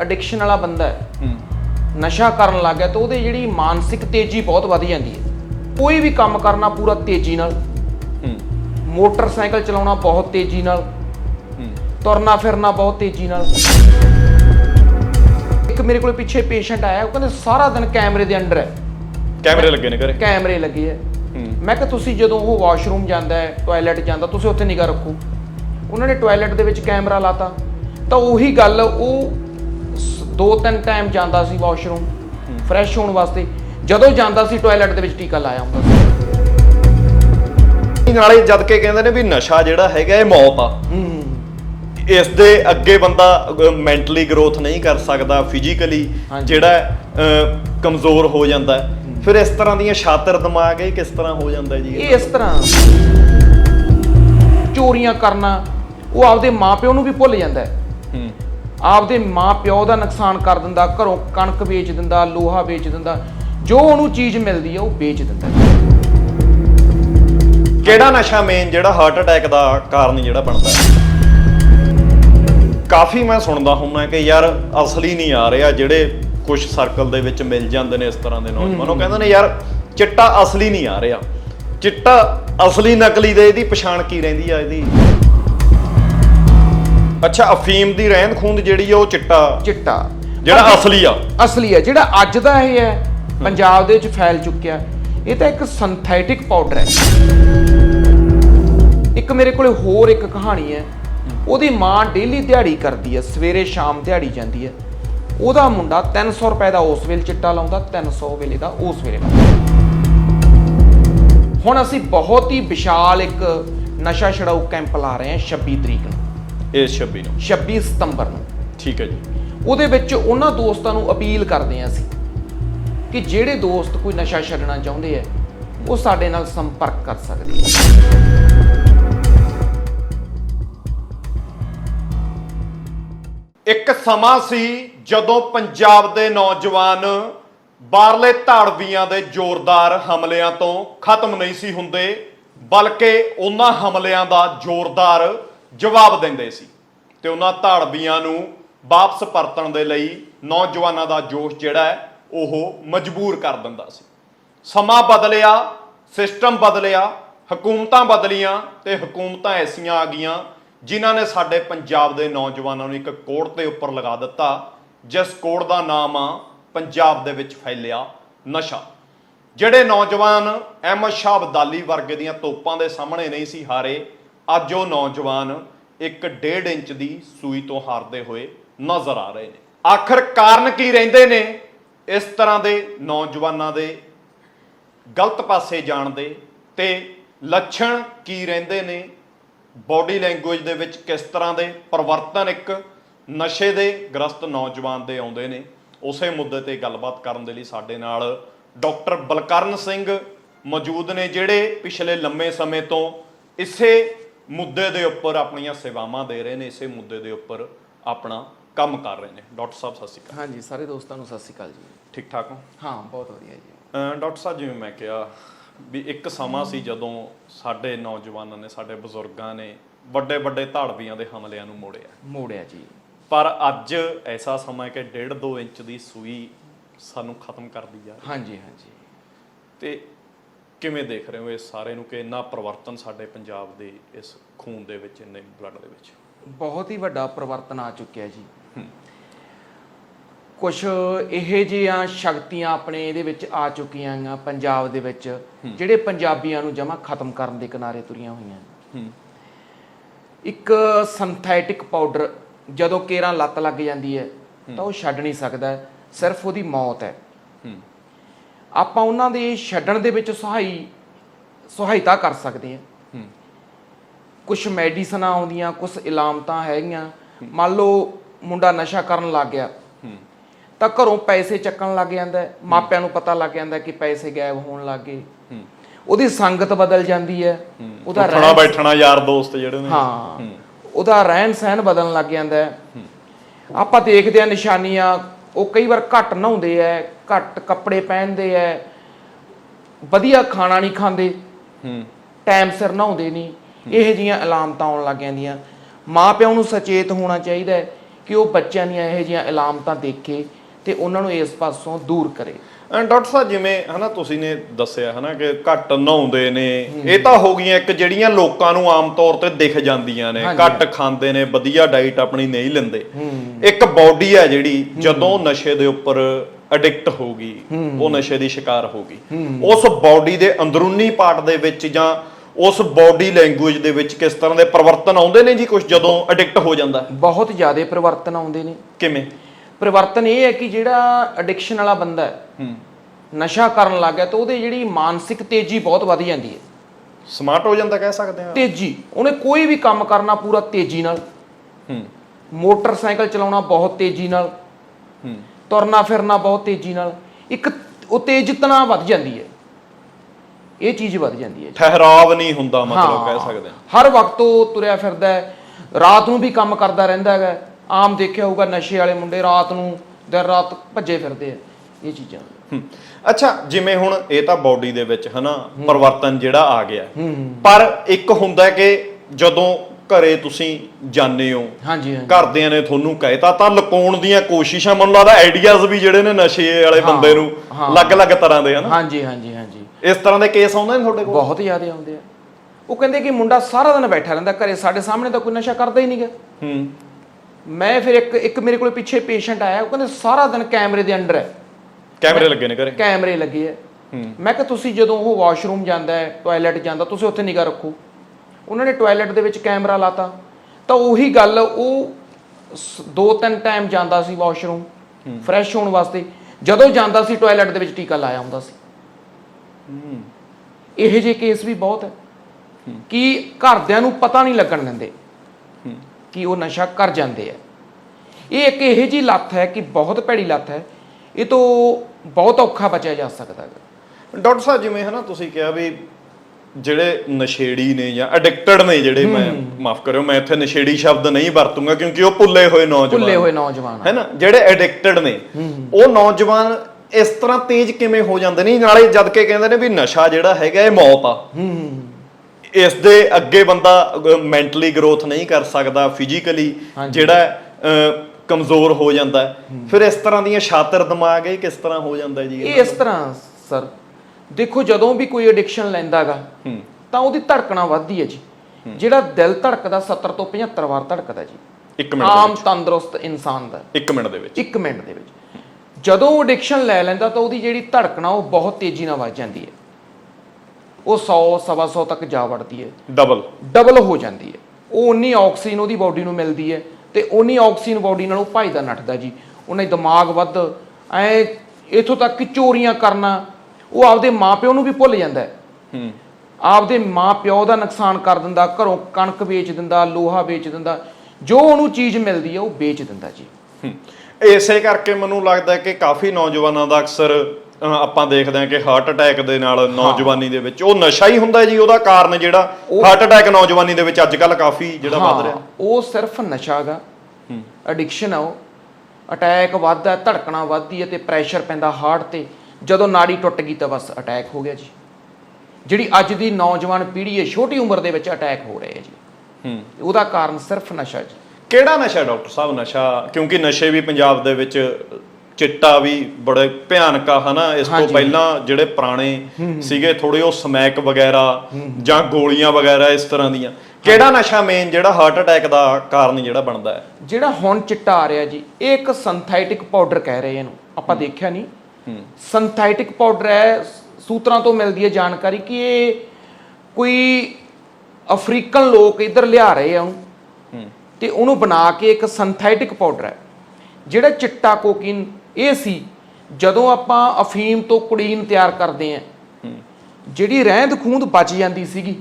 Addiction ਵਾਲਾ ਬੰਦਾ ਹੈ। ਨਸ਼ਾ ਕਰਨ ਲੱਗ ਗਿਆ ਤਾਂ ਉਹਦੀ ਜਿਹੜੀ ਮਾਨਸਿਕ ਤੇਜ਼ੀ ਬਹੁਤ ਵੱਧ ਜਾਂਦੀ ਹੈ। ਕੋਈ ਵੀ ਕੰਮ ਕਰਨਾ ਪੂਰਾ ਤੇਜ਼ੀ ਨਾਲ। ਹੂੰ। ਮੋਟਰਸਾਈਕਲ ਚਲਾਉਣਾ ਬਹੁਤ ਤੇਜ਼ੀ ਨਾਲ। ਹੂੰ। ਤੁਰਨਾ ਫਿਰਨਾ ਬਹੁਤ ਤੇਜ਼ੀ ਨਾਲ। ਇੱਕ ਮੇਰੇ ਕੋਲ ਪਿੱਛੇ ਪੇਸ਼ੈਂਟ ਆਇਆ ਉਹ ਕਹਿੰਦੇ ਸਾਰਾ ਦਿਨ ਕੈਮਰੇ ਦੇ ਅੰਡਰ ਹੈ। ਕੈਮਰੇ ਲੱਗੇ ਨੇ ਘਰੇ? ਕੈਮਰੇ ਲੱਗੇ ਹੈ। ਮੈਂ ਕਿਹਾ ਤੁਸੀਂ ਜਦੋਂ ਉਹ ਵਾਸ਼ਰੂਮ ਜਾਂਦਾ ਹੈ ਟਾਇਲਟ ਜਾਂਦਾ ਤੁਸੀਂ ਉੱਥੇ ਨਿਗਾਹ ਰੱਖੋ। ਉਹਨਾਂ ਨੇ ਟਾਇਲਟ ਦੇ ਵਿੱਚ ਕੈਮਰਾ ਲਾਤਾ। ਤਾਂ ਉਹੀ ਗੱਲ ਉਹ ਦੋ ਤਿੰਨ ਟਾਈਮ ਜਾਂਦਾ ਸੀ ਵਾਸ਼ਰੂਮ ਫਰੈਸ਼ ਹੋਣ ਵਾਸਤੇ। ਜਦੋਂ ਜਾਂਦਾ ਸੀ ਟਾਇਲਟ ਦੇ ਵਿੱਚ ਟੀਕਾ ਲਾਇਆ ਹੁੰਦਾ ਸੀ। ਨਾਲੇ ਜਦ ਕੇ ਕਹਿੰਦੇ ਨੇ ਵੀ ਨਸ਼ਾ ਜਿਹੜਾ ਹੈਗਾ ਇਹ ਮੌਤ ਆ। ਇਸ ਦੇ ਅੱਗੇ ਬੰਦਾ ਮੈਂਟਲੀ ਗਰੋਥ ਨਹੀਂ ਕਰ ਸਕਦਾ ਫਿਜ਼ੀਕਲੀ। ਜਿਹੜਾ ਕਮਜ਼ੋਰ ਹੋ ਜਾਂਦਾ। ਫਿਰ ਇਸ ਤਰ੍ਹਾਂ ਦੀਆਂ ਸ਼ਾਤਰ ਦਿਮਾਗ ਇਹ ਕਿਸ ਤਰ੍ਹਾਂ ਹੋ ਜਾਂਦਾ ਜੀ? ਇਹ ਇਸ ਤਰ੍ਹਾਂ। ਚੋਰੀਆਂ ਕਰਨਾ ਉਹ ਆਪਦੇ ਮਾਪਿਓ ਨੂੰ ਵੀ ਭੁੱਲ ਜਾਂਦਾ ਹੂੰ। ਆਪਦੇ ਮਾਪਿਓ ਦਾ ਨੁਕਸਾਨ ਕਰ ਦਿੰਦਾ ਘਰੋਂ ਕਣਕ ਵੇਚ ਦਿੰਦਾ ਲੋਹਾ ਵੇਚ ਦਿੰਦਾ ਜੋ ਉਹਨੂੰ ਚੀਜ਼ ਮਿਲਦੀ ਹੈ ਉਹ ਵੇਚ ਦਿੰਦਾ। ਕਿਹੜਾ ਨਸ਼ਾ ਮੇਨ ਜਿਹੜਾ ਹਾਰਟ ਅਟੈਕ ਦਾ ਕਾਰਨ ਜਿਹੜਾ ਬਣਦਾ ਹੈ? ਕਾਫੀ ਮੈਂ ਸੁਣਦਾ ਹੁੰਦਾ ਕਿ ਯਾਰ ਅਸਲੀ ਨਹੀਂ ਆ ਰਿਹਾ ਜਿਹੜੇ ਕੁਝ ਸਰਕਲ ਦੇ ਵਿੱਚ ਮਿਲ ਜਾਂਦੇ ਨੇ ਇਸ ਤਰ੍ਹਾਂ ਦੇ ਨੌਜਵਾਨ। ਉਹ ਕਹਿੰਦੇ ਨੇ ਯਾਰ ਚਿੱਟਾ ਅਸਲੀ ਨਹੀਂ ਆ ਰਿਹਾ। ਚਿੱਟਾ ਅਸਲੀ ਨਕਲੀ ਦੇ ਇਹਦੀ ਪਛਾਣ ਕੀ ਰਹਿੰਦੀ ਆ ਇਹਦੀ? ਅੱਛਾ ਅਫੀਮ ਦੀ ਰਹਿੰਦ ਖੂੰਦ ਜਿਹੜੀ ਆ ਉਹ ਚਿੱਟਾ। ਚਿੱਟਾ। ਜਿਹੜਾ ਅਸਲੀ ਆ। ਅਸਲੀ ਹੈ ਜਿਹੜਾ ਅੱਜ ਦਾ ਇਹ ਹੈ ਪੰਜਾਬ ਦੇ ਵਿੱਚ ਫੈਲ ਚੁੱਕਿਆ। ਇਹ ਤਾਂ ਇੱਕ ਸਿੰਥੈਟਿਕ ਪਾਊਡਰ ਹੈ। ਇੱਕ ਮੇਰੇ ਕੋਲੇ ਹੋਰ ਇੱਕ ਕਹਾਣੀ ਹੈ। ਉਹਦੀ ਮਾਂ ਡੇਲੀ ਦਿਹਾੜੀ ਕਰਦੀ ਹੈ ਸਵੇਰੇ ਸ਼ਾਮ ਦਿਹਾੜੀ ਜਾਂਦੀ ਹੈ। ਉਹਦਾ ਮੁੰਡਾ 300 ਰੁਪਏ ਦਾ ਉਸ ਵੇਲੇ ਚਿੱਟਾ ਲਾਉਂਦਾ 300 ਵੇਲੇ ਦਾ ਉਸ ਵੇਲੇ ਲਾਉਂਦਾ। ਹੁਣ ਅਸੀਂ ਬਹੁਤ ਹੀ ਵਿਸ਼ਾਲ ਇੱਕ ਨਸ਼ਾ ਛਡਾਊ ਕੈਂਪ ਲਾ ਰਹੇ ਹਾਂ 26 ਤਰੀਕ ਨੂੰ। ਇਹ 26 ਨੂੰ। 26 ਸਤੰਬਰ ਨੂੰ। ਠੀਕ ਹੈ ਜੀ। ਉਹਦੇ ਵਿੱਚ ਉਹਨਾਂ ਦੋਸਤਾਂ ਨੂੰ ਅਪੀਲ ਕਰਦੇ ਹਾਂ ਅਸੀਂ ਕਿ ਜਿਹੜੇ ਦੋਸਤ ਕੋਈ ਨਸ਼ਾ ਛੱਡਣਾ ਚਾਹੁੰਦੇ ਆ ਉਹ ਸਾਡੇ ਨਾਲ ਸੰਪਰਕ ਕਰ ਸਕਦੇ ਆ। ਇੱਕ ਸਮਾਂ ਸੀ ਜਦੋਂ ਪੰਜਾਬ ਦੇ ਨੌਜਵਾਨ ਬਾਹਰਲੇ ਧਾੜਵੀਆਂ ਦੇ ਜ਼ੋਰਦਾਰ ਹਮਲਿਆਂ ਤੋਂ ਖਤਮ ਨਹੀਂ ਸੀ ਹੁੰਦੇ ਬਲਕਿ ਉਹਨਾਂ ਹਮਲਿਆਂ ਦਾ ਜ਼ੋਰਦਾਰ ਜਵਾਬ ਦਿੰਦੇ ਸੀ ਤੇ ਉਹਨਾਂ ਧਾੜਵੀਆਂ ਨੂੰ ਵਾਪਸ ਪਰਤਣ ਦੇ ਲਈ ਨੌਜਵਾਨਾਂ ਦਾ ਜੋਸ਼ ਜਿਹੜਾ ਹੈ, ਉਹ ਮਜਬੂਰ ਕਰ ਦਿੰਦਾ ਸੀ। ਸਮਾਂ ਬਦਲਿਆ, ਸਿਸਟਮ ਬਦਲਿਆ, ਹਕੂਮਤਾਂ ਬਦਲੀਆਂ ਤੇ ਹਕੂਮਤਾਂ ਐਸੀਆਂ ਆ ਗਈਆਂ ਜਿਨ੍ਹਾਂ ਨੇ ਸਾਡੇ ਪੰਜਾਬ ਦੇ ਨੌਜਵਾਨਾਂ ਨੂੰ ਇੱਕ ਕੋੜ ਦੇ ਉੱਪਰ ਲਗਾ ਦਿੱਤਾ, ਜਿਸ ਕੋੜ ਦਾ ਨਾਮ ਆ ਪੰਜਾਬ ਦੇ ਵਿੱਚ ਫੈਲਿਆ ਨਸ਼ਾ। ਜਿਹੜੇ ਨੌਜਵਾਨ ਅਹਿਮਦ ਸ਼ਾਹ ਅਬਦਾਲੀ ਵਰਗੇ ਦੀਆਂ ਤੋਪਾਂ ਦੇ ਸਾਹਮਣੇ ਨਹੀਂ ਸੀ ਹਾਰੇ ਅੱਜ ਉਹ ਨੌਜਵਾਨ ਇੱਕ ਡੇਢ ਇੰਚ ਦੀ ਸੂਈ ਤੋਂ ਹਾਰਦੇ ਹੋਏ ਨਜ਼ਰ ਆ ਰਹੇ ਨੇ। ਆਖਰ ਕਾਰਨ ਕੀ ਰਹਿੰਦੇ ਨੇ? ਇਸ ਤਰ੍ਹਾਂ ਦੇ ਨੌਜਵਾਨਾਂ ਦੇ ਗਲਤ ਪਾਸੇ ਜਾਣ ਦੇ ਤੇ ਲੱਛਣ ਕੀ ਰਹਿੰਦੇ ਨੇ? ਬਾਡੀ ਲੈਂਗੁਏਜ ਦੇ ਵਿੱਚ ਕਿਸ ਤਰ੍ਹਾਂ ਦੇ ਪਰਿਵਰਤਨ ਇੱਕ ਨਸ਼ੇ ਦੇ ਗ੍ਰਸਤ ਨੌਜਵਾਨ ਦੇ ਆਉਂਦੇ ਨੇ? ਉਸੇ ਮੁੱਦੇ ਤੇ ਗੱਲਬਾਤ ਕਰਨ ਦੇ ਲਈ ਸਾਡੇ ਨਾਲ ਡਾਕਟਰ ਬਲਕਰਨ ਸਿੰਘ ਮੌਜੂਦ ਨੇ, ਜਿਹੜੇ ਪਿਛਲੇ ਲੰਮੇ ਸਮੇਂ ਤੋਂ ਇਸੇ ਮੁੱਦੇ ਦੇ ਉੱਪਰ ਆਪਣੀਆਂ ਸੇਵਾਵਾਂ ਦੇ ਰਹੇ ਨੇ ਇਸੇ ਮੁੱਦੇ ਦੇ ਉੱਪਰ ਆਪਣਾ ਕੰਮ ਕਰ ਰਹੇ ਨੇ। ਡਾਕਟਰ ਸਾਹਿਬ ਸਤਿ ਸ਼੍ਰੀ ਅਕਾਲ। ਹਾਂਜੀ ਸਾਰੇ ਦੋਸਤਾਂ ਨੂੰ ਸਤਿ ਸ਼੍ਰੀ ਅਕਾਲ ਜੀ। ਠੀਕ ਠਾਕ ਹੋ? ਹਾਂ ਬਹੁਤ ਵਧੀਆ ਜੀ। ਡਾਕਟਰ ਸਾਹਿਬ ਜਿਵੇਂ ਮੈਂ ਕਿਹਾ ਵੀ ਇੱਕ ਸਮਾਂ ਸੀ ਜਦੋਂ ਸਾਡੇ ਨੌਜਵਾਨਾਂ ਨੇ ਸਾਡੇ ਬਜ਼ੁਰਗਾਂ ਨੇ ਵੱਡੇ ਵੱਡੇ ਧਾੜਵੀਆਂ ਦੇ ਹਮਲਿਆਂ ਨੂੰ ਮੋੜਿਆ। ਮੋੜਿਆ ਜੀ। ਪਰ ਅੱਜ ਐਸਾ ਸਮਾਂ ਹੈ ਕਿ 1.5 2 ਇੰਚ ਦੀ ਸੂਈ ਸਾਨੂੰ ਖਤਮ ਕਰਦੀ ਜਾ ਰਹੀ ਹਾਂਜੀ ਹਾਂਜੀ। ਤੇ ਕਿਵੇਂ ਦੇਖ ਰਹੇ ਹੋ ਇਸ ਸਾਰੇ ਨੂੰ ਕਿ ਇੰਨਾ ਪਰਿਵਰਤਨ ਸਾਡੇ ਪੰਜਾਬ ਦੇ ਇਸ ਖੂਨ ਦੇ ਵਿੱਚ ਇੰਨੇ ਬਲੱਡ ਦੇ ਵਿੱਚ? ਬਹੁਤ ਹੀ ਵੱਡਾ ਪਰਿਵਰਤਨ ਆ ਚੁੱਕਿਆ ਜੀ। ਕੁਝ ਇਹ ਜਿਹੀਆਂ ਸ਼ਕਤੀਆਂ ਆਪਣੇ ਇਹਦੇ ਵਿੱਚ ਆ ਚੁੱਕੀਆਂ ਆ ਪੰਜਾਬ ਦੇ ਵਿੱਚ ਜਿਹੜੇ ਪੰਜਾਬੀਆਂ ਨੂੰ ਜਮਾ ਖਤਮ ਕਰਨ ਦੇ ਕਿਨਾਰੇ ਤੁਰੀਆਂ ਹੋਈਆਂ। ਇੱਕ ਸਿੰਥੈਟਿਕ ਪਾਊਡਰ ਜਦੋਂ ਕੇਰਾਂ ਲੱਤ ਲੱਗ ਜਾਂਦੀ ਹੈ ਤਾਂ ਉਹ ਛੱਡ ਨਹੀਂ ਸਕਦਾ ਸਿਰਫ ਉਹਦੀ ਮੌਤ ਹੂੰ। ਆਪਾਂ ਉਹਨਾਂ ਦੇ ਛੱਡਣ ਦੇ ਵਿੱਚ ਸਹਾਈ ਸਹਾਇਤਾ ਕਰ ਸਕਦੇ ਹਾਂ। ਕੁਝ ਮੈਡੀਸਨਾਂ ਆਉਂਦੀਆਂ ਕੁਝ ਇਲਾਮਤਾਂ ਹੈਗੀਆਂ। ਮੰਨ ਲਓ ਮੁੰਡਾ ਨਸ਼ਾ ਕਰਨ ਲੱਗ ਗਿਆ। ਤਾਂ ਘਰੋਂ ਪੈਸੇ ਚੱਕਣ ਲੱਗ ਜਾਂਦਾ ਮਾਪਿਆਂ ਨੂੰ ਪਤਾ ਲੱਗ ਜਾਂਦਾ ਕਿ ਪੈਸੇ ਗਾਇਬ ਹੋਣ ਲੱਗ ਗਏ। ਉਹਦੀ ਸੰਗਤ ਬਦਲ ਜਾਂਦੀ ਹੈ। ਉਹਦਾ ਰਹਿਣ ਬੈਠਣਾ ਯਾਰ ਦੋਸਤ ਜਿਹੜੇ ਨੇ। ਹਾਂ। ਉਹਦਾ ਰਹਿਣ ਸਹਿਣ ਬਦਲਣ ਲੱਗ ਜਾਂਦਾ ਆਪਾਂ ਦੇਖਦੇ ਆ ਨਿਸ਼ਾਨੀਆਂ ਉਹ ਕਈ ਵਾਰ ਘੱਟ ਨਹਾਉਂਦੇ ਐ ਘੱਟ ਕੱਪੜੇ ਪਹਿਨਦੇ ਐ। ਵਧੀਆ ਖਾਣਾ ਨਹੀਂ ਖਾਂਦੇ। ਹੂੰ। ਟਾਈਮ ਸਿਰ ਨਹਾਉਂਦੇ ਨਹੀਂ। ਇਹ ਜੀਆਂ ਅਲਾਮਤਾਂ ਆਉਣ ਲੱਗ ਜਾਂਦੀਆਂ। ਮਾਂ ਪਿਓ ਨੂੰ ਸੁਚੇਤ ਹੋਣਾ ਚਾਹੀਦਾ ਹੈ ਕਿ ਉਹ ਬੱਚਿਆਂ ਦੀਆਂ ਇਹੋ ਜਿਹੀਆਂ ਇਲਾਮਤਾਂ ਦੇਖੇ ਤੇ ਉਹਨਾਂ ਨੂੰ ਇਸ ਪਾਸੋਂ ਦੂਰ ਕਰੇ। ਡਾਕਟਰ ਸਾਹਿਬ ਜਿਵੇਂ ਹਨਾ ਤੁਸੀਂ ਨੇ ਦੱਸਿਆ ਹਨਾ ਕਿ ਘੱਟ ਨਹਾਉਂਦੇ ਨੇ ਇਹ ਤਾਂ ਹੋ ਗਈਆਂ ਇੱਕ ਜਿਹੜੀਆਂ ਲੋਕਾਂ ਨੂੰ ਆਮ ਤੌਰ ਤੇ ਦਿਖ ਜਾਂਦੀਆਂ ਨੇ। ਘੱਟ ਖਾਂਦੇ ਨੇ ਵਧੀਆ ਡਾਈਟ ਆਪਣੀ ਨਹੀਂ ਲੈਂਦੇ। ਇੱਕ ਬਾਡੀ ਹੈ ਜਿਹੜੀ ਜਦੋਂ ਨਸ਼ੇ ਦੇ ਉੱਪਰ ਐਡਿਕਟ ਹੋ। ਗਈ ਉਹ ਨਸ਼ੇ ਦੀ ਸ਼ਿਕਾਰ ਹੋ। ਗਈ ਉਸ ਬਾਡੀ ਦੇ ਅੰਦਰੂਨੀ ਪਾਰਟ ਦੇ ਵਿੱਚ ਜਾਂ ਉਸ ਬਾਡੀ ਲੈਂਗੁਏਜ ਦੇ ਵਿੱਚ ਕਿਸ ਤਰ੍ਹਾਂ ਦੇ ਪਰਿਵਰਤਨ ਆਉਂਦੇ ਨੇ ਜੀ ਕੁਝ ਜਦੋਂ ਐਡਿਕਟ ਹੋ ਜਾਂਦਾ? ਬਹੁਤ ਜ਼ਿਆਦਾ ਪਰਿਵਰਤਨ ਆਉਂਦੇ ਨੇ। ਕਿਵੇਂ? ਪਰਿਵਰਤਨ ਇਹ ਹੈ ਕਿ ਜਿਹੜਾ ਐਡਿਕਸ਼ਨ ਵਾਲਾ ਬੰਦਾ ਹੈ ਹੂੰ। ਨਸ਼ਾ ਕਰਨ ਲੱਗ ਗਿਆ ਤਾਂ ਉਹਦੇ ਜਿਹੜੀ ਮਾਨਸਿਕ ਤੇਜ਼ੀ ਬਹੁਤ ਵੱਧ ਜਾਂਦੀ ਹੈ। ਸਮਾਰਟ ਹੋ ਜਾਂਦਾ ਕਹਿ ਸਕਦੇ ਹਾਂ। ਤੇਜ਼ੀ। ਉਹਨੇ ਕੋਈ ਵੀ ਕੰਮ ਕਰਨਾ ਪੂਰਾ ਤੇਜ਼ੀ ਨਾਲ। ਹੂੰ। ਮੋਟਰਸਾਈਕਲ ਚਲਾਉਣਾ ਬਹੁਤ ਤੇਜ਼ੀ ਨਾਲ। ਹੂੰ। ਤੁਰਨਾ ਫਿਰਨਾ ਬਹੁਤ ਤੇਜ਼ੀ ਨਾਲ। ਇੱਕ ਉਤੇਜਿਤਨਾ ਵੱਧ ਜਾਂਦੀ ਹੈ। ਇਹ ਚੀਜ਼ ਵੱਧ ਜਾਂਦੀ ਹੈ ਠਹਿਰਾਵ ਨਹੀਂ ਹੁੰਦਾ ਮਤਲਬ ਕਹਿ ਸਕਦੇ ਹਾਂ। ਹਰ ਵਕਤ ਉਹ ਤੁਰਿਆ ਫਿਰਦਾ ਹੈ। ਰਾਤ ਨੂੰ ਵੀ ਕੰਮ ਕਰਦਾ ਰਹਿੰਦਾ ਹੈਗਾ। ਆਮ ਦੇਖਿਆ ਹੋਊਗਾ ਨਸ਼ੇ ਵਾਲੇ ਮੁੰਡੇ ਰਾਤ ਨੂੰ ਦਿਨ ਰਾਤ ਭੱਜੇ ਫਿਰਦੇ ਆ ਇਹ ਚੀਜ਼ਾਂ। ਅੱਛਾ ਜਿਵੇਂ ਹੁਣ ਇਹ ਤਾਂ ਬਾਡੀ ਦੇ ਵਿੱਚ ਹਨਾ ਪਰਿਵਰਤਨ ਜਿਹੜਾ ਆ ਗਿਆ। ਪਰ ਇੱਕ ਹੁੰਦਾ ਕਿ ਜਦੋਂ ਘਰੇ ਤੁਸੀਂ ਜਾਂਦੇ ਹੋ ਹਾਂਜੀ ਹਾਂਜੀ। ਘਰਦਿਆਂ ਨੇ ਤੁਹਾਨੂੰ ਕਹਿਤਾ ਤਾਂ ਲੁਕਾਉਣ ਦੀਆਂ ਕੋਸ਼ਿਸ਼ਾਂ ਮੈਨੂੰ ਲੱਗਦਾ ਆਈਡੀਆਜ਼ ਵੀ ਜਿਹੜੇ ਨੇ ਨਸ਼ੇ ਵਾਲੇ ਬੰਦੇ ਨੂੰ। ਅਲੱਗ-ਅਲੱਗ ਤਰ੍ਹਾਂ ਦੇ ਹਨਾ। ਹਾਂਜੀ ਹਾਂਜੀ ਹਾਂਜੀ। ਇਸ ਤਰ੍ਹਾਂ ਦੇ ਕੇਸ ਆਉਂਦੇ ਨੇ ਤੁਹਾਡੇ ਕੋਲ? ਬਹੁਤ ਜ਼ਿਆਦਾ ਆਉਂਦੇ ਆ। ਉਹ ਕਹਿੰਦੇ ਕਿ ਮੁੰਡਾ ਸਾਰਾ ਦਿਨ ਬੈਠਾ ਰਹਿੰਦਾ ਘਰੇ ਸਾਡੇ ਸਾਹਮਣੇ ਤਾਂ ਕੋਈ ਨਸ਼ਾ ਕਰਦਾ ਹੀ ਨਹੀਂਗਾ ਹੂੰ। ਮੈਂ ਫਿਰ ਇੱਕ ਇੱਕ ਮੇਰੇ ਕੋਲ ਪਿੱਛੇ ਪੇਸ਼ੈਂਟ ਆਇਆ ਉਹ ਕਹਿੰਦੇ ਸਾਰਾ ਦਿਨ ਕੈਮਰੇ ਦੇ ਅੰਡਰ ਹੈ। ਕੈਮਰੇ ਲੱਗੇ ਨੇ ਘਰੇ? ਕੈਮਰੇ ਲੱਗੇ ਹੈ। ਮੈਂ ਕਿਹਾ ਤੁਸੀਂ ਜਦੋਂ ਉਹ ਵਾਸ਼ਰੂਮ ਜਾਂਦਾ ਹੈ ਟਾਇਲਟ ਜਾਂਦਾ ਤੁਸੀਂ ਉੱਥੇ ਨਿਗਾਹ ਰੱਖੋ। ਉਹਨਾਂ ਨੇ ਟਾਇਲਟ ਦੇ ਵਿੱਚ ਕੈਮਰਾ ਲਾਤਾ। ਤਾਂ ਉਹੀ ਗੱਲ ਉਹ ਦੋ ਤਿੰਨ ਟਾਈਮ ਜਾਂਦਾ ਸੀ ਵਾਸ਼ਰੂਮ ਫਰੈਸ਼ ਹੋਣ ਵਾਸਤੇ। ਜਦੋਂ ਜਾਂਦਾ ਸੀ ਟਾਇਲਟ ਦੇ ਵਿੱਚ ਟੀਕਾ ਲਾਇਆ ਹੁੰਦਾ ਸੀ। ਇਹੋ ਜਿਹੇ ਕੇਸ ਵੀ ਬਹੁਤ ਹੈ। ਕਿ ਘਰਦਿਆਂ ਨੂੰ ਪਤਾ ਨਹੀਂ ਲੱਗਣ ਦਿੰਦੇ। ਕਿ ਉਹ ਨਸ਼ਾ ਕਰ ਜਾਂਦੇ ਆ। ਇਹ ਇੱਕ ਇਹੋ ਜਿਹੀ ਲੱਤ ਹੈ ਕਿ ਬਹੁਤ ਭੈੜੀ ਲੱਤ ਹੈ। ਇਹ ਤੋਂ ਬਹੁਤ ਔਖਾ ਬਚਿਆ ਜਾ ਸਕਦਾ ਹੈ ਡਾਕਟਰ ਸਾਹਿਬ ਜਿਵੇਂ ਹਨਾ ਤੁਸੀਂ ਕਿਹਾ ਵੀ ਜਿਹੜੇ ਨਸ਼ੇੜੀ ਨੇ ਜਾਂ ਐਡਿਕਟਡ ਨੇ ਜਿਹੜੇ ਮੈਂ ਮਾਫ ਕਰਿਓ ਮੈਂ ਇੱਥੇ ਨਸ਼ੇੜੀ ਸ਼ਬਦ ਨਹੀਂ ਵਰਤੂੰਗਾ ਕਿਉਂਕਿ ਉਹ ਭੁੱਲੇ ਹੋਏ ਨੌਜਵਾਨ। ਭੁੱਲੇ ਹੋਏ ਨੌਜਵਾਨ। ਹੈ ਨਾ ਜਿਹੜੇ ਐਡਿਕਟਡ ਨੇ ਉਹ ਨੌਜਵਾਨ ਇਸ ਤਰ੍ਹਾਂ ਤੇਜ਼ ਕਿਵੇਂ ਹੋ ਜਾਂਦੇ ਨੇ? ਨਾਲੇ ਜਦ ਕੇ ਕਹਿੰਦੇ ਨੇ ਵੀ ਨਸ਼ਾ ਜਿਹੜਾ ਹੈਗਾ ਇਹ ਮੌਤ ਆ। ਹੂੰ। ਇਸ ਦੇ ਅੱਗੇ ਬੰਦਾ ਮੈਂਟਲੀ ਗਰੋਥ ਨਹੀਂ ਕਰ ਸਕਦਾ ਫਿਜ਼ੀਕਲੀ। ਜਿਹੜਾ ਕਮਜ਼ੋਰ ਹੋ ਜਾਂਦਾ। ਫਿਰ ਇਸ ਤਰ੍ਹਾਂ ਦੀਆਂ ਸ਼ਾਤਰ ਦਿਮਾਗ ਇਹ ਕਿਸ ਤਰ੍ਹਾਂ ਹੋ ਜਾਂਦਾ ਜੀ? ਇਹ ਇਸ ਤਰ੍ਹਾਂ ਸਰ। ਦੇਖੋ ਜਦੋਂ ਵੀ ਕੋਈ ਐਡਿਕਸ਼ਨ ਲੈਂਦਾਗਾ ਤਾਂ ਉਹਦੀ ਧੜਕਣਾ ਵੱਧਦੀ ਹੈ ਜੀ। ਜਿਹੜਾ ਦਿਲ ਧੜਕਦਾ 70 ਤੋਂ 75 ਵਾਰ ਧੜਕਦਾ ਜੀ। ਇੱਕ ਮਿੰਟ ਦੇ ਆਮ ਤੰਦਰੁਸਤ ਇਨਸਾਨ ਦਾ। ਵਿੱਚ ਇੱਕ ਮਿੰਟ ਦੇ ਵਿੱਚ। 1 ਮਿੰਟ ਦੇ ਵਿੱਚ। ਜਦੋਂ ਉਹ ਐਡਿਕਸ਼ਨ ਲੈ ਲੈਂਦਾ ਤਾਂ ਉਹਦੀ ਜਿਹੜੀ ਧੜਕਣਾ ਉਹ ਬਹੁਤ ਤੇਜ਼ੀ ਨਾਲ ਵੱਧ ਜਾਂਦੀ ਹੈ। ਉਹ 100 ਸਵਾ 100 ਤੱਕ ਜਾ ਵੜਦੀ ਹੈ। ਡਬਲ ਡਬਲ ਹੋ ਜਾਂਦੀ ਹੈ। ਉਹ ਉਨੀ ਆਕਸੀਜਨ ਉਹਦੀ ਬਾਡੀ ਨੂੰ ਮਿਲਦੀ ਹੈ ਤੇ ਉਨੀ ਆਕਸੀਜਨ ਬਾਡੀ ਨਾਲ ਉਹ ਭਜਦਾ ਨੱਠਦਾ ਜੀ। ਉਹਨੇ ਦਿਮਾਗ ਵੱਧ ਐ ਇਥੋਂ ਤੱਕ ਕਿ ਚੋਰੀਆਂ ਕਰਨਾ ਉਹ ਆਪਦੇ ਮਾਪਿਓ ਨੂੰ ਵੀ ਭੁੱਲ ਜਾਂਦਾ ਹੈ। ਹੂੰ। ਆਪਦੇ ਮਾਪਿਓ ਦਾ ਨੁਕਸਾਨ ਕਰ ਦਿੰਦਾ ਘਰੋਂ ਕਣਕ ਵੇਚ ਦਿੰਦਾ ਲੋਹਾ ਵੇਚ ਦਿੰਦਾ ਜੋ ਉਹਨੂੰ ਚੀਜ਼ ਮਿਲਦੀ ਹੈ ਉਹ ਵੇਚ ਦਿੰਦਾ ਜੀ। ਹੂੰ। ਇਸੇ ਕਰਕੇ ਮੈਨੂੰ ਲੱਗਦਾ ਹੈ ਕਿ ਕਾਫੀ ਨੌਜਵਾਨਾਂ ਦਾ ਅਕਸਰ ਆਪਾਂ ਦੇਖਦੇ ਹਾਂ ਕਿ ਹਾਰਟ ਅਟੈਕ ਦੇ ਨਾਲ ਨੌਜਵਾਨੀ ਦੇ ਵਿੱਚ ਉਹ ਨਸ਼ਾ ਹੀ ਹੁੰਦਾ ਜੀ ਉਹਦਾ ਕਾਰਨ ਜਿਹੜਾ ਹਾਰਟ ਅਟੈਕ ਨੌਜਵਾਨੀ ਦੇ ਵਿੱਚ ਅੱਜ ਕੱਲ ਕਾਫੀ ਜਿਹੜਾ ਵੱਧ ਰਿਹਾ। ਉਹ ਸਿਰਫ ਨਸ਼ਾ ਗਾ। ਐਡਿਕਸ਼ਨ ਆ ਉਹ। ਅਟੈਕ ਵੱਧਦਾ ਹੈ, ਧੜਕਣਾ ਵੱਧਦੀ ਹੈ ਤੇ ਪ੍ਰੈਸ਼ਰ ਪੈਂਦਾ ਹਾਰਟ ਤੇ। ਜਦੋਂ ਨਾੜੀ ਟੁੱਟ ਗਈ ਤਾਂ ਬਸ ਅਟੈਕ ਹੋ ਗਿਆ ਜੀ। ਜਿਹੜੀ ਅੱਜ ਦੀ ਨੌਜਵਾਨ ਪੀੜ੍ਹੀ ਹੈ ਛੋਟੀ ਉਮਰ ਦੇ ਵਿੱਚ ਅਟੈਕ ਹੋ ਰਹੇ ਹੈ ਜੀ। ਹੂੰ। ਉਹਦਾ ਕਾਰਨ ਸਿਰਫ ਨਸ਼ਾ ਜੀ। ਕਿਹੜਾ ਨਸ਼ਾ ਡਾਕਟਰ ਸਾਹਿਬ? ਨਸ਼ਾ ਕਿਉਂਕਿ ਨਸ਼ੇ ਵੀ ਪੰਜਾਬ ਦੇ ਵਿੱਚ ਚਿੱਟਾ ਵੀ ਬੜੇ ਭਿਆਨਕ ਆ ਹਨਾ? ਇਸ ਤੋਂ। ਪਹਿਲਾਂ ਜਿਹੜੇ ਪੁਰਾਣੇ ਸੀਗੇ ਥੋੜੇ ਉਹ ਸਮੈਕ ਵਗੈਰਾ ਜਾਂ ਗੋਲੀਆਂ ਵਗੈਰਾ ਇਸ ਤਰ੍ਹਾਂ ਦੀਆਂ। ਕਿਹੜਾ ਨਸ਼ਾ ਮੇਨ ਜਿਹੜਾ ਹਾਰਟ ਅਟੈਕ ਦਾ ਕਾਰਨ ਜਿਹੜਾ ਬਣਦਾ ਹੈ? ਜਿਹੜਾ ਹੁਣ ਚਿੱਟਾ ਆ ਰਿਹਾ ਜੀ ਇਹ ਇੱਕ ਸਿੰਥੈਟਿਕ ਪਾਊਡਰ ਕਹਿ ਰਹੇ ਇਹਨੂੰ। ਆਪਾਂ ਦੇਖਿਆ ਨਹੀਂ। ਸਿੰਥੈਟਿਕ ਪਾਊਡਰ ਹੈ ਸੂਤਰਾਂ ਤੋਂ ਮਿਲਦੀ ਹੈ ਜਾਣਕਾਰੀ ਕਿ ਇਹ ਕੋਈ ਅਫਰੀਕਨ ਲੋਕ ਇੱਧਰ ਲਿਆ ਰਹੇ ਆ ਉਹਨੂੰ। ਤੇ ਉਹਨੂੰ ਬਣਾ ਕੇ ਇੱਕ ਸਿੰਥੈਟਿਕ ਪਾਊਡਰ ਹੈ। ਜਿਹੜਾ ਚਿੱਟਾ ਕੋਕੀਨ ਇਹ ਸੀ ਜਦੋਂ ਆਪਾਂ ਅਫੀਮ ਤੋਂ ਕੁੜੀਨ ਤਿਆਰ ਕਰਦੇ ਆਂ ਹੂੰ ਜਿਹੜੀ ਰਹਿੰਦ ਖੂੰਦ ਬਚ ਜਾਂਦੀ ਸੀਗੀ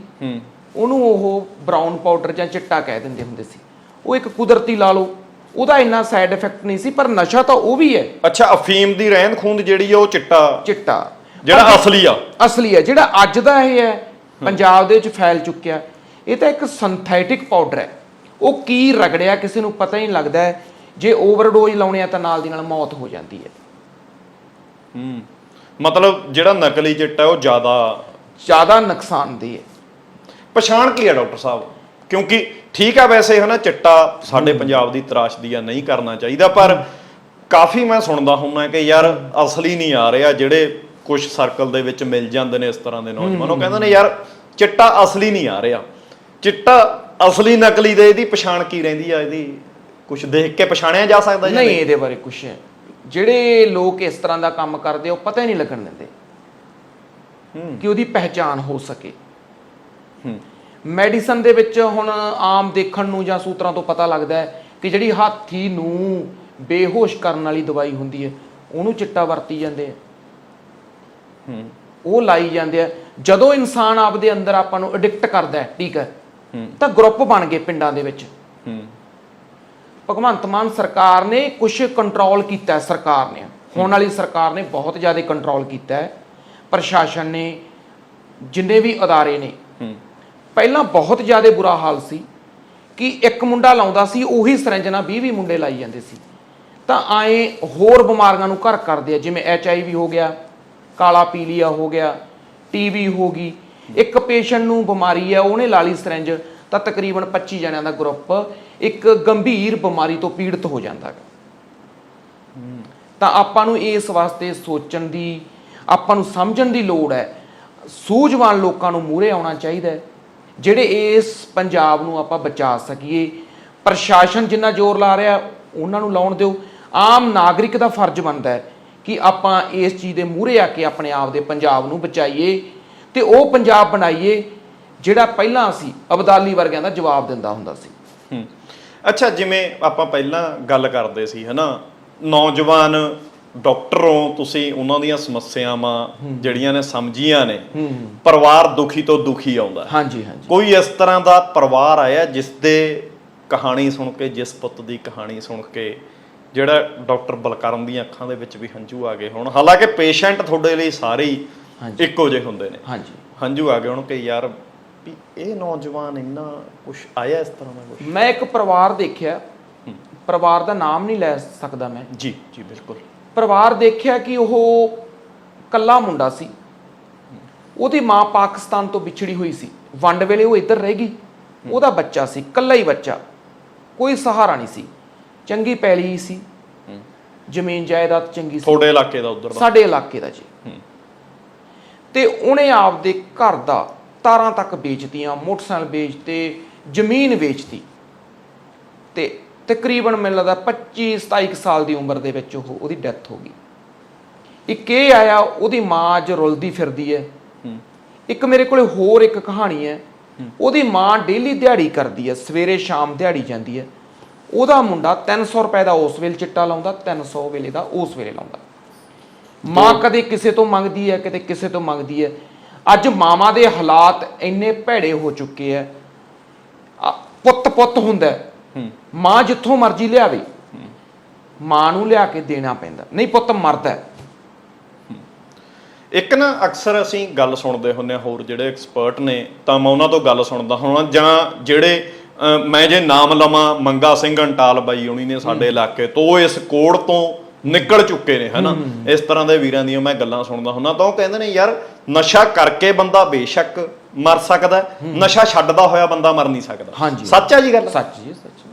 ਉਹਨੂੰ ਉਹ ਬਰਾਊਨ ਪਾਊਡਰ ਜਾਂ ਚਿੱਟਾ ਕਹਿ ਦਿੰਦੇ ਹੁੰਦੇ ਸੀ। ਉਹ ਇੱਕ ਕੁਦਰਤੀ ਲਾ ਲਓ ਉਹਦਾ ਇੰਨਾ ਸਾਈਡ ਇਫੈਕਟ ਨਹੀਂ ਸੀ ਪਰ ਨਸ਼ਾ ਤਾਂ ਉਹ ਵੀ ਹੈ। ਅੱਛਾ ਅਫੀਮ ਦੀ ਰਹਿੰਦ ਖੂੰਦ ਜਿਹੜੀ ਆ ਉਹ ਚਿੱਟਾ। ਚਿੱਟਾ। ਜਿਹੜਾ ਅਸਲੀ ਆ। ਅਸਲੀ ਹੈ ਜਿਹੜਾ ਅੱਜ ਦਾ ਇਹ ਹੈ ਪੰਜਾਬ ਦੇ ਵਿੱਚ ਫੈਲ ਚੁੱਕਿਆ। ਇਹ ਤਾਂ ਇੱਕ ਸਿੰਥੈਟਿਕ ਪਾਊਡਰ ਹੈ। ਉਹ ਕੀ ਰਗੜਿਆ ਕਿਸੇ ਨੂੰ ਪਤਾ ਹੀ ਨਹੀਂ ਲੱਗਦਾ। ਜੇ ਓਵਰਡੋਜ਼ ਲਾਉਣੇ ਆ ਤਾਂ ਨਾਲ ਦੀ ਨਾਲ ਮੌਤ ਹੋ ਜਾਂਦੀ ਹੈ। ਹੂੰ। ਮਤਲਬ ਜਿਹੜਾ ਨਕਲੀ ਚਿੱਟਾ ਉਹ ਜ਼ਿਆਦਾ ਜ਼ਿਆਦਾ ਨੁਕਸਾਨਦੇਹ ਹੈ। ਪਛਾਣ ਕੀ ਹੈ ਡਾਕਟਰ ਸਾਹਿਬ? ਕਿਉਂਕਿ ਠੀਕ ਆ ਵੈਸੇ ਹਨਾ ਚਿੱਟਾ ਸਾਡੇ ਪੰਜਾਬ ਦੀ ਤਰਾਸ਼ਦੀ ਆ ਨਹੀਂ ਕਰਨਾ ਚਾਹੀਦਾ ਪਰ ਕਾਫੀ ਮੈਂ ਸੁਣਦਾ ਹੁੰਦਾ ਕਿ ਯਾਰ ਅਸਲੀ ਨਹੀਂ ਆ ਰਿਹਾ ਜਿਹੜੇ ਕੁਝ ਸਰਕਲ ਦੇ ਵਿੱਚ ਮਿਲ ਜਾਂਦੇ ਨੇ ਇਸ ਤਰ੍ਹਾਂ ਦੇ ਨੌਜਵਾਨ ਉਹ ਕਹਿੰਦੇ ਨੇ ਯਾਰ ਚਿੱਟਾ ਅਸਲੀ ਨਹੀਂ ਆ ਰਿਹਾ। ਚਿੱਟਾ ਅਸਲੀ ਨਕਲੀ ਦੇ ਇਹਦੀ ਪਛਾਣ ਕੀ ਰਹਿੰਦੀ ਆ ਇਹਦੀ? ਕੁਝ ਦੇਖ ਕੇ ਪਛਾਣਿਆ ਜਾ ਸਕਦਾ ਜਾਂ ਨਹੀਂ ਇਹਦੇ ਬਾਰੇ ਕੁਝ ਹੈ ਜਿਹੜੇ ਲੋਕ ਇਸ ਤਰ੍ਹਾਂ ਦਾ ਕੰਮ ਕਰਦੇ ਉਹ ਪਤਾ ਹੀ ਨਹੀਂ ਲੱਗਣ ਦਿੰਦੇ ਹੂੰ। ਕਿ ਉਹਦੀ ਪਹਿਚਾਨ ਹੋ ਸਕੇ। ਹੂੰ। ਮੈਡੀਸਨ ਦੇ ਵਿੱਚ ਹੁਣ ਆਮ ਦੇਖਣ ਨੂੰ ਜਾਂ ਸੂਤਰਾਂ ਤੋਂ ਪਤਾ ਲੱਗਦਾ ਹੈ ਕਿ ਜਿਹੜੀ ਹਾਥੀ ਨੂੰ ਬੇਹੋਸ਼ ਕਰਨ ਵਾਲੀ ਦਵਾਈ ਹੁੰਦੀ ਹੈ ਉਹਨੂੰ ਚਿੱਟਾ ਵਰਤੀ ਜਾਂਦੇ ਆ। ਹੂੰ। ਉਹ ਲਾਈ ਜਾਂਦੇ ਆ। ਜਦੋਂ ਇਨਸਾਨ ਆਪਦੇ ਅੰਦਰ ਆਪਾਂ ਨੂੰ ਐਡਿਕਟ ਕਰਦਾ ਹੈ ਠੀਕ ਹੈ ਹੂੰ। ਤਾਂ ਗਰੁੱਪ ਬਣ ਗਏ ਪਿੰਡਾਂ ਦੇ ਵਿੱਚ। ਹੂੰ। ਭਗਵੰਤ ਮਾਨ ਸਰਕਾਰ ਨੇ ਕੁਝ ਕੰਟਰੋਲ ਕੀਤਾ ਸਰਕਾਰ ਨੇ। ਹੁਣ ਵਾਲੀ ਸਰਕਾਰ ਨੇ ਬਹੁਤ ਜ਼ਿਆਦਾ ਕੰਟਰੋਲ ਕੀਤਾ ਹੈ। ਪ੍ਰਸ਼ਾਸਨ ਨੇ ਜਿੰਨੇ ਵੀ ਅਦਾਰੇ ਨੇ ਪਹਿਲਾਂ ਬਹੁਤ ਜ਼ਿਆਦਾ ਬੁਰਾ ਹਾਲ ਸੀ ਕਿ ਇੱਕ ਮੁੰਡਾ ਲਾਉਂਦਾ ਸੀ ਉਹੀ ਸਰੰਜ ਨਾਲ 20 20 ਮੁੰਡੇ ਲਾਈ ਜਾਂਦੇ ਸੀ। ਤਾਂ ਆਏ ਹੋਰ ਬਿਮਾਰੀਆਂ ਨੂੰ ਘਰ ਕਰਦੇ ਆ ਜਿਵੇਂ ਐਚ ਆਈ ਵੀ ਹੋ ਗਿਆ ਕਾਲਾ ਪੀਲੀਆ ਹੋ ਗਿਆ ਟੀਵੀ ਹੋ ਗਈ। ਇੱਕ ਪੇਸ਼ੈਂਟ ਨੂੰ ਬਿਮਾਰੀ ਹੈ ਉਹਨੇ ਲਾ ਲਈ ਸਰੰਜ। ਤਾਂ ਤਕਰੀਬਨ 25 ਜਣਿਆਂ ਦਾ ਗਰੁੱਪ ਇੱਕ ਗੰਭੀਰ ਬਿਮਾਰੀ ਤੋਂ ਪੀੜਤ ਹੋ ਜਾਂਦਾ ਹੈ ਤਾਂ ਆਪਾਂ ਨੂੰ ਇਸ ਵਾਸਤੇ ਸੋਚਣ ਦੀ, ਆਪਾਂ ਨੂੰ ਸਮਝਣ ਦੀ ਲੋੜ ਹੈ। ਸੂਝਵਾਨ ਲੋਕਾਂ ਨੂੰ ਮੂਹਰੇ ਆਉਣਾ ਚਾਹੀਦਾ ਹੈ, ਜਿਹੜੇ ਇਸ ਪੰਜਾਬ ਨੂੰ ਆਪਾਂ ਬਚਾ ਸਕੀਏ। ਪ੍ਰਸ਼ਾਸਨ ਜਿੰਨਾ ਜ਼ੋਰ ਲਾ ਰਿਹਾ, ਉਹਨਾਂ ਨੂੰ ਲਾਉਣ ਦਿਓ। ਆਮ ਨਾਗਰਿਕ ਦਾ ਫਰਜ਼ ਬਣਦਾ ਹੈ ਕਿ ਆਪਾਂ ਇਸ ਚੀਜ਼ ਦੇ ਮੂਹਰੇ ਆ ਕੇ ਆਪਣੇ ਆਪ ਦੇ ਪੰਜਾਬ ਨੂੰ ਬਚਾਈਏ ਤੇ ਉਹ ਪੰਜਾਬ ਬਣਾਈਏ ਜਿਹੜਾ ਪਹਿਲਾਂ ਅਸੀਂ ਅਬਦਾਲੀ ਵਰਗਿਆਂ ਦਾ ਜਵਾਬ ਦਿੰਦਾ ਹੁੰਦਾ ਸੀ। ਹੂੰ। ਅੱਛਾ ਜਿਵੇਂ ਆਪਾਂ ਪਹਿਲਾਂ ਗੱਲ ਕਰਦੇ ਸੀ ਹਨਾ? ਨੌਜਵਾਨ ਡਾਕਟਰੋਂ ਤੁਸੀਂ ਉਹਨਾਂ ਦੀਆਂ ਸਮੱਸਿਆਵਾਂ ਜਿਹੜੀਆਂ ਨੇ ਸਮਝੀਆਂ ਨੇ ਪਰਿਵਾਰ ਦੁਖੀ ਤੋਂ ਦੁਖੀ ਆਉਂਦਾ। ਹਾਂਜੀ ਹਾਂਜੀ। ਕੋਈ ਇਸ ਤਰ੍ਹਾਂ ਦਾ ਪਰਿਵਾਰ ਆਇਆ ਜਿਸ ਦੇ ਕਹਾਣੀ ਸੁਣ ਕੇ ਜਿਸ ਪੁੱਤ ਦੀ ਕਹਾਣੀ ਸੁਣ ਕੇ ਜਿਹੜਾ ਡਾਕਟਰ ਬਲਕਰਨ ਦੀਆਂ ਅੱਖਾਂ ਦੇ ਵਿੱਚ ਵੀ ਹੰਝੂ ਆ ਗਏ ਹੁਣ? ਹਾਲਾਂਕਿ ਪੇਸ਼ੈਂਟ ਤੁਹਾਡੇ ਲਈ ਸਾਰੇ। ਇੱਕੋ ਜਿਹੇ ਹੁੰਦੇ ਨੇ। ਹਾਂਜੀ। ਹੰਝੂ ਆ ਗਏ ਹੁਣ ਕਿ ਯਾਰ ਵੀ ਇਹ ਨੌਜਵਾਨ ਇੰਨਾ ਕੁਝ ਆਇਆ ਇਸ ਤਰ੍ਹਾਂ ਦਾ ਕੁਝ ਮੈਂ ਇੱਕ ਪਰਿਵਾਰ ਦੇਖਿਆ। ਪਰਿਵਾਰ ਦਾ ਨਾਮ ਨਹੀਂ ਲੈ ਸਕਦਾ ਮੈਂ। ਜੀ ਜੀ ਬਿਲਕੁਲ। ਪਰਿਵਾਰ ਦੇਖਿਆ ਕਿ ਉਹ ਕੱਲਾ ਮੁੰਡਾ ਸੀ। ਉਹਦੀ ਮਾਂ ਪਾਕਿਸਤਾਨ ਤੋਂ ਵਿਛੜੀ ਹੋਈ ਸੀ। ਵੰਡ ਵੇਲੇ ਉਹ ਇੱਧਰ ਰਹਿ ਗਈ। ਉਹਦਾ ਬੱਚਾ ਸੀ ਕੱਲਾ ਹੀ ਬੱਚਾ। ਕੋਈ ਸਹਾਰਾ ਨਹੀਂ ਸੀ। ਚੰਗੀ ਪੈਲੀ ਸੀ। ਜ਼ਮੀਨ ਜਾਇਦਾਦ ਚੰਗੀ ਸੀ। ਤੁਹਾਡੇ ਇਲਾਕੇ ਦਾ ਉਧਰ ਦਾ। ਸਾਡੇ ਇਲਾਕੇ ਦਾ ਜੀ। ਤੇ ਉਹਨੇ ਆਪਦੇ ਘਰ ਦਾ ਤਾਰਾਂ ਤੱਕ ਵੇਚਤੀਆਂ ਮੋਟਰਸਾਈਕਲ ਵੇਚਤੇ ਜ਼ਮੀਨ ਵੇਚਤੀ। ਤੇ ਤਕਰੀਬਨ ਮੈਨੂੰ ਲੱਗਦਾ 25 27 ਕੁ ਸਾਲ ਦੀ ਉਮਰ ਦੇ ਵਿੱਚ ਉਹ ਉਹਦੀ ਡੈਥ ਹੋ ਗਈ। ਇੱਕ ਇਹ ਆਇਆ ਉਹਦੀ ਮਾਂ ਅੱਜ ਰੁਲਦੀ ਫਿਰਦੀ ਹੂੰ। ਇੱਕ ਮੇਰੇ ਕੋਲੇ ਹੋਰ ਇੱਕ ਕਹਾਣੀ ਹੈ। ਉਹਦੀ ਮਾਂ ਡੇਲੀ ਦਿਹਾੜੀ ਕਰਦੀ ਹੈ ਸਵੇਰੇ ਸ਼ਾਮ ਦਿਹਾੜੀ ਜਾਂਦੀ ਹੈ। ਉਹਦਾ ਮੁੰਡਾ 300 ਰੁਪਏ ਦਾ ਉਸ ਵੇਲੇ ਚਿੱਟਾ ਲਾਉਂਦਾ 300 ਵੇਲੇ ਦਾ ਉਸ ਵੇਲੇ ਲਾਉਂਦਾ। ਮਾਂ ਕਦੇ ਕਿਸੇ ਤੋਂ ਮੰਗਦੀ ਹੈ ਕਿਤੇ ਕਿਸੇ ਤੋਂ ਮੰਗਦੀ ਹੈ। ਅੱਜ ਮਾਵਾਂ ਦੇ ਹਾਲਾਤ ਇੰਨੇ ਭੈੜੇ ਹੋ ਚੁੱਕੇ ਆ ਆ, ਪੁੱਤ ਪੁੱਤ ਹੁੰਦਾ ਮਾਂ ਜਿੱਥੋਂ ਮਰਜ਼ੀ ਲਿਆਵੇ। ਮਾਂ ਨੂੰ ਲਿਆ ਕੇ ਦੇਣਾ ਪੈਂਦਾ। ਨਹੀਂ ਪੁੱਤ ਮਰਦਾ। ਇੱਕ ਨਾ ਅਕਸਰ ਅਸੀਂ ਗੱਲ ਸੁਣਦੇ ਹੁੰਨੇ ਹਾਂ ਹੋਰ ਜਿਹੜੇ ਐਕਸਪਰਟ ਨੇ ਤਾਂ ਮੈਂ ਉਹਨਾਂ ਤੋਂ ਗੱਲ ਸੁਣਦਾ ਹਾਂ। ਜਾਂ ਜਿਹੜੇ ਮੈਂ ਜੇ ਨਾਮ ਲਵਾਂ ਮੰਗਾ ਸਿੰਘ ਅੰਟਾਲ ਬਾਈ ਹੋਣੀ ਨੇ ਸਾਡੇ ਇਲਾਕੇ ਤੋਂ ਇਸ ਕੋੜ ਤੋਂ ਨਿਕਲ ਚੁੱਕੇ ਨੇ ਹਨਾ? ਇਸ ਤਰ੍ਹਾਂ ਦੇ ਵੀਰਾਂ ਦੀਆਂ ਮੈਂ ਗੱਲਾਂ ਸੁਣਦਾ ਹੁੰਨਾ ਤਾਂ ਉਹ ਕਹਿੰਦੇ ਨੇ ਯਾਰ ਨਸ਼ਾ ਕਰਕੇ ਬੰਦਾ ਬੇਸ਼ੱਕ ਮਰ ਸਕਦਾ ਨਸ਼ਾ ਛੱਡਦਾ ਹੋਇਆ ਬੰਦਾ ਮਰ ਨਹੀਂ ਸਕਦਾ। ਸੱਚ ਹੈ ਜੀ ਗੱਲ? ਸੱਚ ਜੀ ਸੱਚ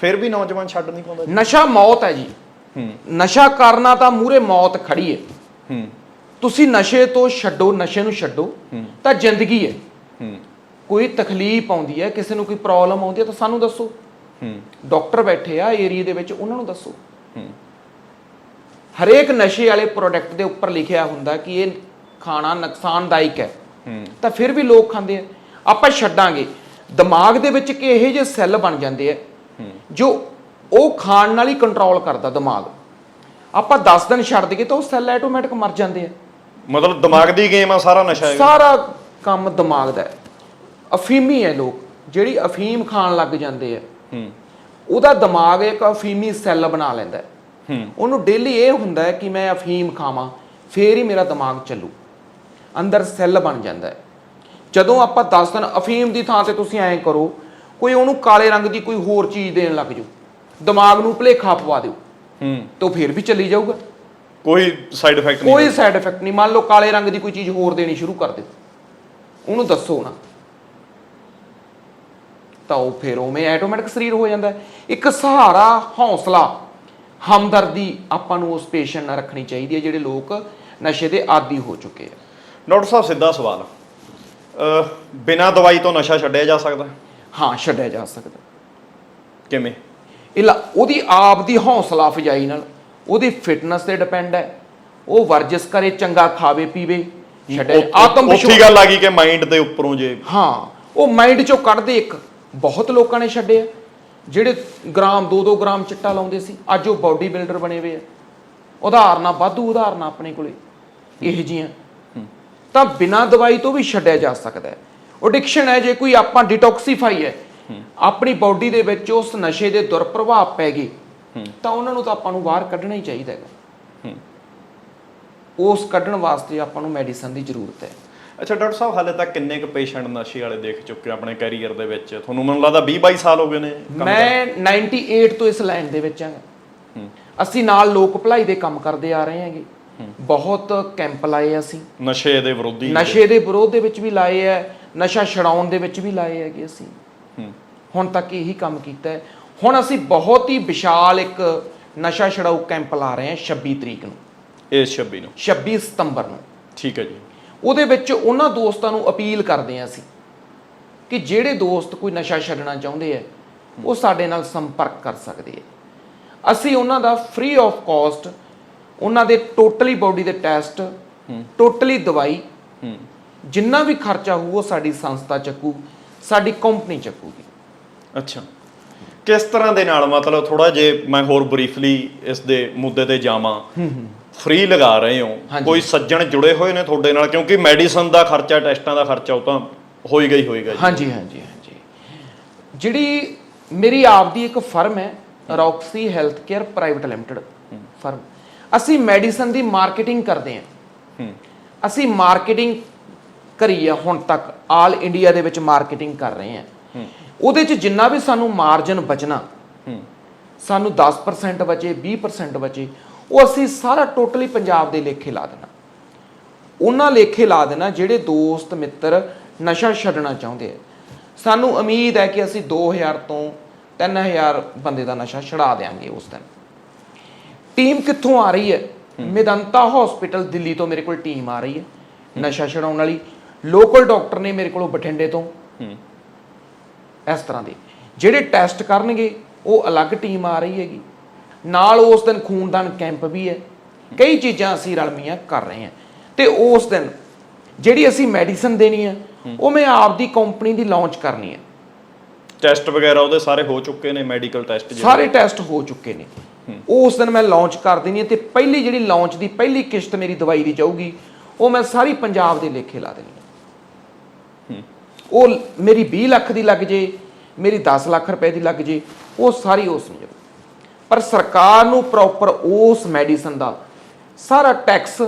ਫਿਰ ਵੀ ਨੌਜਵਾਨ ਛੱਡ ਨਹੀਂ ਪਾਉਂਦਾ ਨਸ਼ਾ ਮੌਤ ਹੈ ਜੀ। ਨਸ਼ਾ ਕਰਨਾ ਤਾਂ ਮੂਰੇ ਮੌਤ ਖੜੀ ਹੈ। ਤੁਸੀਂ ਨਸ਼ੇ ਤੋਂ ਛੱਡੋ ਨਸ਼ੇ ਨੂੰ ਛੱਡੋ ਤਾਂ ਜ਼ਿੰਦਗੀ ਹੈ। ਹੂੰ। ਕੋਈ ਤਕਲੀਫ ਆਉਂਦੀ ਹੈ ਕਿਸੇ ਨੂੰ ਕੋਈ ਪ੍ਰੋਬਲਮ ਆਉਂਦੀ ਹੈ ਤਾਂ ਸਾਨੂੰ ਦੱਸੋ। ਹੂੰ। ਡਾਕਟਰ ਬੈਠੇ ਆ ਏਰੀਆ ਦੇ ਵਿੱਚ ਉਹਨਾਂ ਨੂੰ ਦੱਸੋ। ਹਰੇਕ ਨਸ਼ੇ ਵਾਲੇ ਪ੍ਰੋਡਕਟ ਦੇ ਉੱਪਰ ਲਿਖਿਆ ਹੁੰਦਾ ਕਿ ਇਹ ਖਾਣਾ ਨੁਕਸਾਨਦਾਇਕ ਹੈ। ਹੂੰ। ਤਾਂ ਫਿਰ ਵੀ ਲੋਕ ਖਾਂਦੇ ਆ। ਆਪਾਂ ਛੱਡਾਂਗੇ। ਦਿਮਾਗ ਦੇ ਵਿੱਚ ਕਿ ਇਹੋ ਜਿਹੇ ਸੈੱਲ ਬਣ ਜਾਂਦੇ ਆ ਜੋ ਉਹ ਖਾਣ ਨਾਲ ਹੀ ਕੰਟਰੋਲ ਕਰਦਾ ਦਿਮਾਗ। ਆਪਾਂ 10 ਦਿਨ ਛੱਡ ਦਈਏ ਤਾਂ ਉਹ ਸੈੱਲ ਆਟੋਮੈਟਿਕ ਮਰ ਜਾਂਦੇ ਆ। ਮਤਲਬ ਦਿਮਾਗ ਦੀ ਗੇਮ ਆ ਸਾਰਾ ਨਸ਼ਾ ਹੈਗਾ ਸਾਰਾ ਕੰਮ ਦਿਮਾਗ ਦਾ ਹੈ। ਅਫੀਮੀ ਹੈ ਲੋਕ। ਜਿਹੜੀ ਅਫੀਮ ਖਾਣ ਲੱਗ ਜਾਂਦੇ ਆ। ਹੂੰ। ਉਹਦਾ ਦਿਮਾਗ ਇੱਕ ਅਫੀਮੀ ਸੈੱਲ ਬਣਾ ਲੈਂਦਾ ਹੈ। ਹੂੰ। ਉਹਨੂੰ ਡੇਲੀ ਇਹ ਹੁੰਦਾ ਹੈ ਕਿ ਮੈਂ ਅਫੀਮ ਖਾਵਾਂ ਫੇਰ ਹੀ ਮੇਰਾ ਦਿਮਾਗ ਚੱਲੂ। ਅੰਦਰ ਸੈੱਲ ਬਣ ਜਾਂਦਾ ਹੈ। ਜਦੋਂ ਆਪਾਂ 10 ਦਿਨ ਅਫੀਮ ਦੀ ਥਾਂ ਤੇ ਤੁਸੀਂ ਐਂ ਕਰੋ ਕੋਈ ਉਹਨੂੰ ਕਾਲੇ ਰੰਗ ਦੀ ਕੋਈ ਹੋਰ ਚੀਜ਼ ਦੇਣ ਲੱਗ ਜਾਓ ਦਿਮਾਗ ਨੂੰ ਭੁਲੇਖਾ ਪਵਾ ਦਿਓ ਹੂੰ। ਤਾਂ ਫੇਰ ਵੀ ਚੱਲੀ ਜਾਊਗਾ। ਕੋਈ ਸਾਈਡ ਇਫੈਕਟ ਨਹੀਂ ਕੋਈ ਸਾਈਡ ਇਫੈਕਟ ਨਹੀਂ। ਮੰਨ ਲਓ ਕਾਲੇ ਰੰਗ ਦੀ ਕੋਈ ਚੀਜ਼ ਹੋਰ ਦੇਣੀ ਸ਼ੁਰੂ ਕਰ ਦਿਓ। ਉਹਨੂੰ ਦੱਸੋ ਨਾ। ਤਾਂ ਉਹ ਫਿਰ ਉਵੇਂ ਆਟੋਮੈਟਿਕ ਸਰੀਰ ਹੋ ਜਾਂਦਾ। ਇੱਕ ਸਹਾਰਾ ਹੌਸਲਾ ਹਮਦਰਦੀ ਆਪਾਂ ਨੂੰ ਉਸ ਪੇਸ਼ੈਂਟ ਨਾਲ ਰੱਖਣੀ ਚਾਹੀਦੀ ਹੈ ਜਿਹੜੇ ਲੋਕ ਨਸ਼ੇ ਦੇ ਆਦੀ ਹੋ ਚੁੱਕੇ ਆ। ਡਾਕਟਰ ਸਾਹਿਬ ਸਿੱਧਾ ਸਵਾਲ। ਬਿਨਾਂ ਦਵਾਈ ਤੋਂ ਨਸ਼ਾ ਛੱਡਿਆ ਜਾ ਸਕਦਾ ਹਾਂ? ਛੱਡਿਆ ਜਾ ਸਕਦਾ। ਕਿਵੇਂ? ਇਹ ਲਾ- ਉਹਦੀ ਆਪ ਦੀ ਹੌਸਲਾ ਅਫਜਾਈ ਨਾਲ ਉਹਦੀ ਫਿਟਨੈਸ ਤੇ ਡਿਪੈਂਡ ਹੈ। ਉਹ ਵਰਜਿਸ਼ ਕਰੇ ਚੰਗਾ ਖਾਵੇ ਪੀਵੇ ਛੱਡੇ ਆਤਮ ਉੱਥੀ ਵਿਸ਼ਵਾਸ ਗੱਲ ਆ ਗਈ ਕਿ ਮਾਈਂਡ ਦੇ ਉੱਪਰੋਂ ਜੇ ਹਾਂ ਉਹ ਮਾਈਂਡ ਚੋਂ ਕੱਢਦੇ ਇੱਕ। ਬਹੁਤ ਲੋਕਾਂ ਨੇ ਛੱਡਿਆ ਜਿਹੜੇ ਗ੍ਰਾਮ 2-2 ਗ੍ਰਾਮ ਚਿੱਟਾ ਲਾਉਂਦੇ ਸੀ ਅੱਜ ਉਹ ਬਾਡੀ ਬਿਲਡਰ ਬਣੇ ਹੋਏ ਆ। ਉਦਾਹਰਨਾਂ ਵਾਧੂ ਉਦਾਹਰਨਾਂ ਆਪਣੇ ਕੋਲੇ। ਇਹ ਜੀਆਂ ਤਾਂ ਬਿਨਾਂ ਦਵਾਈ ਤੋਂ ਵੀ ਛੱਡਿਆ ਜਾ ਸਕਦਾ ਹੈ। ਐਡਿਕਸ਼ਨ ਹੈ ਜੇ ਕੋਈ ਆਪਾਂ ਡਿਟੌਕਸੀਫਾਈ ਹੈ ਆਪਣੀ ਬਾਡੀ ਦੇ ਵਿੱਚ ਉਸ ਨਸ਼ੇ ਦੇ ਦੁਰਪ੍ਰਭਾਵ ਪੈ ਗਏ ਤਾਂ ਉਹਨਾਂ ਨੂੰ ਤਾਂ ਆਪਾਂ ਨੂੰ ਬਾਹਰ ਕੱਢਣਾ ਹੀ ਚਾਹੀਦਾ ਹੈਗਾ। ਉਸ ਕੱਢਣ ਵਾਸਤੇ ਆਪਾਂ ਨੂੰ ਮੈਡੀਸਨ ਦੀ ਜ਼ਰੂਰਤ ਹੈ। ਅੱਛਾ ਡਾਕਟਰ ਸਾਹਿਬ ਹਾਲੇ ਤੱਕ ਕਿੰਨੇ ਕੁ ਪੇਸ਼ੈਂਟ ਨਸ਼ੇ ਵਾਲੇ ਦੇਖ ਚੁੱਕੇ ਹੋ ਆਪਣੇ ਕੈਰੀਅਰ ਦੇ ਵਿੱਚ? ਤੁਹਾਨੂੰ ਮੈਨੂੰ ਲੱਗਦਾ 20 22 ਸਾਲ ਹੋ ਗਏ ਨੇ ਕੰਮ ਮੈਂ 98 ਤੋਂ ਇਸ ਲਾਈਨ ਦੇ ਵਿੱਚ ਹਾਂ। ਅਸੀਂ ਨਾਲ ਲੋਕ ਭਲਾਈ ਦੇ ਕੰਮ ਕਰਦੇ ਆ ਰਹੇ ਹਾਂਗੇ। ਬਹੁਤ ਕੈਂਪ ਲਾਏ ਅਸੀਂ। ਨਸ਼ੇ ਦੇ ਵਿਰੋਧੀ ਨਸ਼ੇ ਦੇ ਵਿਰੋਧ ਦੇ ਵਿੱਚ ਵੀ ਲਾਏ ਐ। ਨਸ਼ਾ ਛਡਾਉਣ ਦੇ ਵਿੱਚ ਵੀ ਲਾਏ ਹੈਗੇ ਅਸੀਂ। ਹੂੰ। ਹੁਣ ਤੱਕ ਇਹੀ ਕੰਮ ਕੀਤਾ ਹੈ ਹੁਣ ਅਸੀਂ ਬਹੁਤ ਹੀ ਵਿਸ਼ਾਲ ਇੱਕ ਨਸ਼ਾ ਛਡਾਊ ਕੈਂਪ ਲਾ ਰਹੇ ਹਾਂ 26 ਤਰੀਕ ਨੂੰ। ਇਸ 26 ਨੂੰ। 26 ਸਤੰਬਰ ਨੂੰ। ਠੀਕ ਹੈ ਜੀ। ਉਹਦੇ ਵਿੱਚ ਉਹਨਾਂ ਦੋਸਤਾਂ ਨੂੰ ਅਪੀਲ ਕਰਦੇ ਹਾਂ ਅਸੀਂ ਕਿ ਜਿਹੜੇ ਦੋਸਤ ਕੋਈ ਨਸ਼ਾ ਛੱਡਣਾ ਚਾਹੁੰਦੇ ਆ ਉਹ ਸਾਡੇ ਨਾਲ ਸੰਪਰਕ ਕਰ ਸਕਦੇ ਆ। ਅਸੀਂ ਉਹਨਾਂ ਦਾ ਫ੍ਰੀ ਆਫ ਕਾਸਟ ਉਹਨਾਂ ਦੇ ਟੋਟਲੀ ਬਾਡੀ ਦੇ ਟੈਸਟ ਟੋਟਲੀ ਦਵਾਈ ਜਿੰਨਾ ਵੀ ਖਰਚਾ ਹੋਊ ਉਹ ਸਾਡੀ ਸੰਸਥਾ ਚੱਕੂ ਸਾਡੀ ਕੰਪਨੀ ਚੱਕੂਗੀ। ਅੱਛਾ। ਕਿਸ ਤਰ੍ਹਾਂ ਦੇ ਨਾਲ ਮਤਲਬ ਥੋੜਾ ਜੇ ਮੈਂ ਹੋਰ ਬਰੀਫਲੀ ਇਸ ਦੇ ਮੁੱਦੇ ਤੇ ਜਾਵਾਂ ਫ੍ਰੀ ਲਗਾ ਰਹੇ ਹੋ। ਕੋਈ ਸੱਜਣ ਜੁੜੇ ਹੋਏ ਨੇ ਤੁਹਾਡੇ ਨਾਲ? ਕਿਉਂਕਿ ਮੈਡੀਸਨ ਦਾ ਖਰਚਾ ਟੈਸਟਾਂ ਦਾ ਖਰਚਾ ਉਹ ਤਾਂ ਹੋਈ ਗਈ ਹੋਏਗਾ ਹਾਂਜੀ ਹਾਂਜੀ ਹਾਂਜੀ। ਜਿਹੜੀ ਮੇਰੀ ਆਪ ਦੀ ਇੱਕ ਫਰਮ ਹੈ Roxy health care private limited firm ਅਸੀਂ ਮੈਡੀਸਨ ਦੀ ਮਾਰਕੀਟਿੰਗ ਕਰਦੇ ਹਾਂ। ਅਸੀਂ ਮਾਰਕੀਟਿੰਗ ਕਰੀ ਆ ਹੁਣ ਤੱਕ। ਆਲ ਇੰਡੀਆ ਦੇ ਵਿੱਚ ਮਾਰਕੀਟਿੰਗ ਕਰ ਰਹੇ ਹਾਂ। ਉਹਦੇ 'ਚ ਜਿੰਨਾ ਵੀ ਸਾਨੂੰ ਮਾਰਜਨ ਬਚਣਾ ਸਾਨੂੰ 10% ਬਚੇ 20% ਬਚੇ ਉਹ ਅਸੀਂ ਸਾਰਾ ਟੋਟਲੀ ਪੰਜਾਬ ਦੇ ਲੇਖੇ ਲਾ ਦੇਣਾ। ਉਹਨਾਂ ਲੇਖੇ ਲਾ ਦੇਣਾ ਜਿਹੜੇ ਦੋਸਤ ਮਿੱਤਰ ਨਸ਼ਾ ਛੱਡਣਾ ਚਾਹੁੰਦੇ ਆ। ਸਾਨੂੰ ਉਮੀਦ ਹੈ ਕਿ ਅਸੀਂ 2000 ਤੋਂ 3000 ਬੰਦੇ ਦਾ ਨਸ਼ਾ ਛੁਡਾ ਦੇਾਂਗੇ ਉਸ ਦਿਨ। ਟੀਮ ਕਿੱਥੋਂ ਆ ਰਹੀ ਹੈ? ਮੇਦੰਤਾ ਹਸਪੀਟਲ ਦਿੱਲੀ ਤੋਂ ਮੇਰੇ ਕੋਲ ਟੀਮ ਆ ਰਹੀ ਹੈ ਨਸ਼ਾ ਛਡਾਉਣ ਵਾਲੀ। ਲੋਕਲ ਡਾਕਟਰ ਨੇ ਮੇਰੇ ਕੋਲੋਂ ਬਠਿੰਡੇ ਤੋਂ। ਹੂੰ। ਇਸ ਤਰ੍ਹਾਂ ਦੇ। ਜਿਹੜੇ ਟੈਸਟ ਕਰਨਗੇ ਉਹ ਅਲੱਗ ਟੀਮ ਆ ਰਹੀ ਹੈਗੀ। ਨਾਲ ਉਸ ਦਿਨ ਖੂਨਦਾਨ ਕੈਂਪ ਵੀ ਹੈ। ਕਈ ਚੀਜ਼ਾਂ ਅਸੀਂ ਰਲਮੀਆਂ ਕਰ ਰਹੇ ਹਾਂ। ਤੇ ਉਸ ਦਿਨ ਜਿਹੜੀ ਅਸੀਂ ਮੈਡੀਸਨ ਦੇਣੀ ਹੈ ਉਹ ਮੈਂ ਆਪਦੀ ਕੰਪਨੀ ਦੀ ਲਾਂਚ ਕਰਨੀ ਹੈ। ਟੈਸਟ ਵਗੈਰਾ ਉਹਦੇ ਸਾਰੇ ਹੋ ਚੁੱਕੇ ਨੇ ਮੈਡੀਕਲ ਟੈਸਟ ਸਾਰੇ ਟੈਸਟ ਹੋ ਚੁੱਕੇ ਨੇ। ਉਸ ਦਿਨ ਮੈਂ ਲਾਂਚ ਕਰ ਦੇਣੀ ਹੈ ਤੇ ਪਹਿਲੀ ਜਿਹੜੀ ਲਾਂਚ ਦੀ ਪਹਿਲੀ ਕਿਸ਼ਤ ਮੇਰੀ ਦਵਾਈ ਦੀ ਜਾਊਗੀ ਉਹ ਮੈਂ ਸਾਰੀ ਪੰਜਾਬ ਦੇ ਲੇਖੇ ਲਾ ਦੇਣੀ ਹੈ। ਉਹ ਮੇਰੀ 20 ਲੱਖ ਦੀ ਲੱਗ ਜੇ ਮੇਰੀ 10 ਲੱਖ ਰੁਪਏ ਦੀ ਲੱਗ ਜੇ ਉਹ ਸਾਰੀ ਉਸ ਨੂੰ ਪਰ ਸਰਕਾਰ ਨੂੰ ਪ੍ਰੋਪਰ ਉਸ ਮੈਡੀਸਨ ਦਾ ਸਾਰਾ ਟੈਕਸ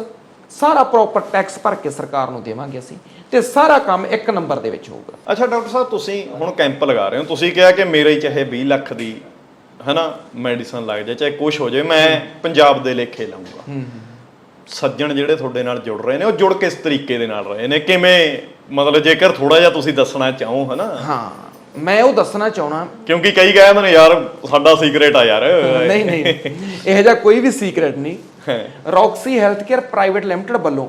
ਸਾਰਾ ਪ੍ਰੋਪਰ ਟੈਕਸ ਭਰ ਕੇ ਸਰਕਾਰ ਨੂੰ ਦੇਵਾਂਗੇ ਅਸੀਂ ਤੇ ਸਾਰਾ ਕੰਮ ਇੱਕ ਨੰਬਰ ਦੇ ਵਿੱਚ ਹੋਊਗਾ। ਅੱਛਾ ਡਾਕਟਰ ਸਾਹਿਬ ਤੁਸੀਂ ਹੁਣ ਕੈਂਪ ਲਗਾ ਰਹੇ ਹੋ। ਤੁਸੀਂ ਕਿਹਾ ਕਿ ਮੇਰੇ ਚਾਹੇ 20 ਲੱਖ ਦੀ ਹਨਾ ਮੈਡੀਸਨ ਲੱਗ ਜਾਏ ਚਾਹੇ ਕੁਝ ਹੋ ਜਾਏ ਮੈਂ ਪੰਜਾਬ ਦੇ ਲੇਖੇ ਲਾਉਂਗਾ ਸੱਜਣ ਜਿਹੜੇ ਤੁਹਾਡੇ ਨਾਲ ਜੁੜ ਰਹੇ ਨੇ ਉਹ ਜੁੜ ਕਿਸ ਤਰੀਕੇ ਦੇ ਨਾਲ ਰਹੇ ਨੇ। ਕਿਵੇਂ ਮਤਲਬ ਜੇਕਰ ਥੋੜਾ ਜਿਹਾ ਤੁਸੀਂ ਦੱਸਣਾ ਚਾਹੋ ਹਨਾ? ਹਾਂ। ਮੈਂ ਉਹ ਦੱਸਣਾ ਚਾਹਣਾ ਕਿਉਂਕਿ ਕਈ ਕਹਿੰਦੇ ਨੇ ਯਾਰ ਸਾਡਾ ਸੀਕ੍ਰੇਟ ਆ ਯਾਰ। ਨਹੀਂ ਨਹੀਂ। ਇਹੋ ਜਿਹਾ ਕੋਈ ਵੀ ਸੀਕ੍ਰੇਟ ਨਹੀਂ। Roxy health care private limited ਵੱਲੋਂ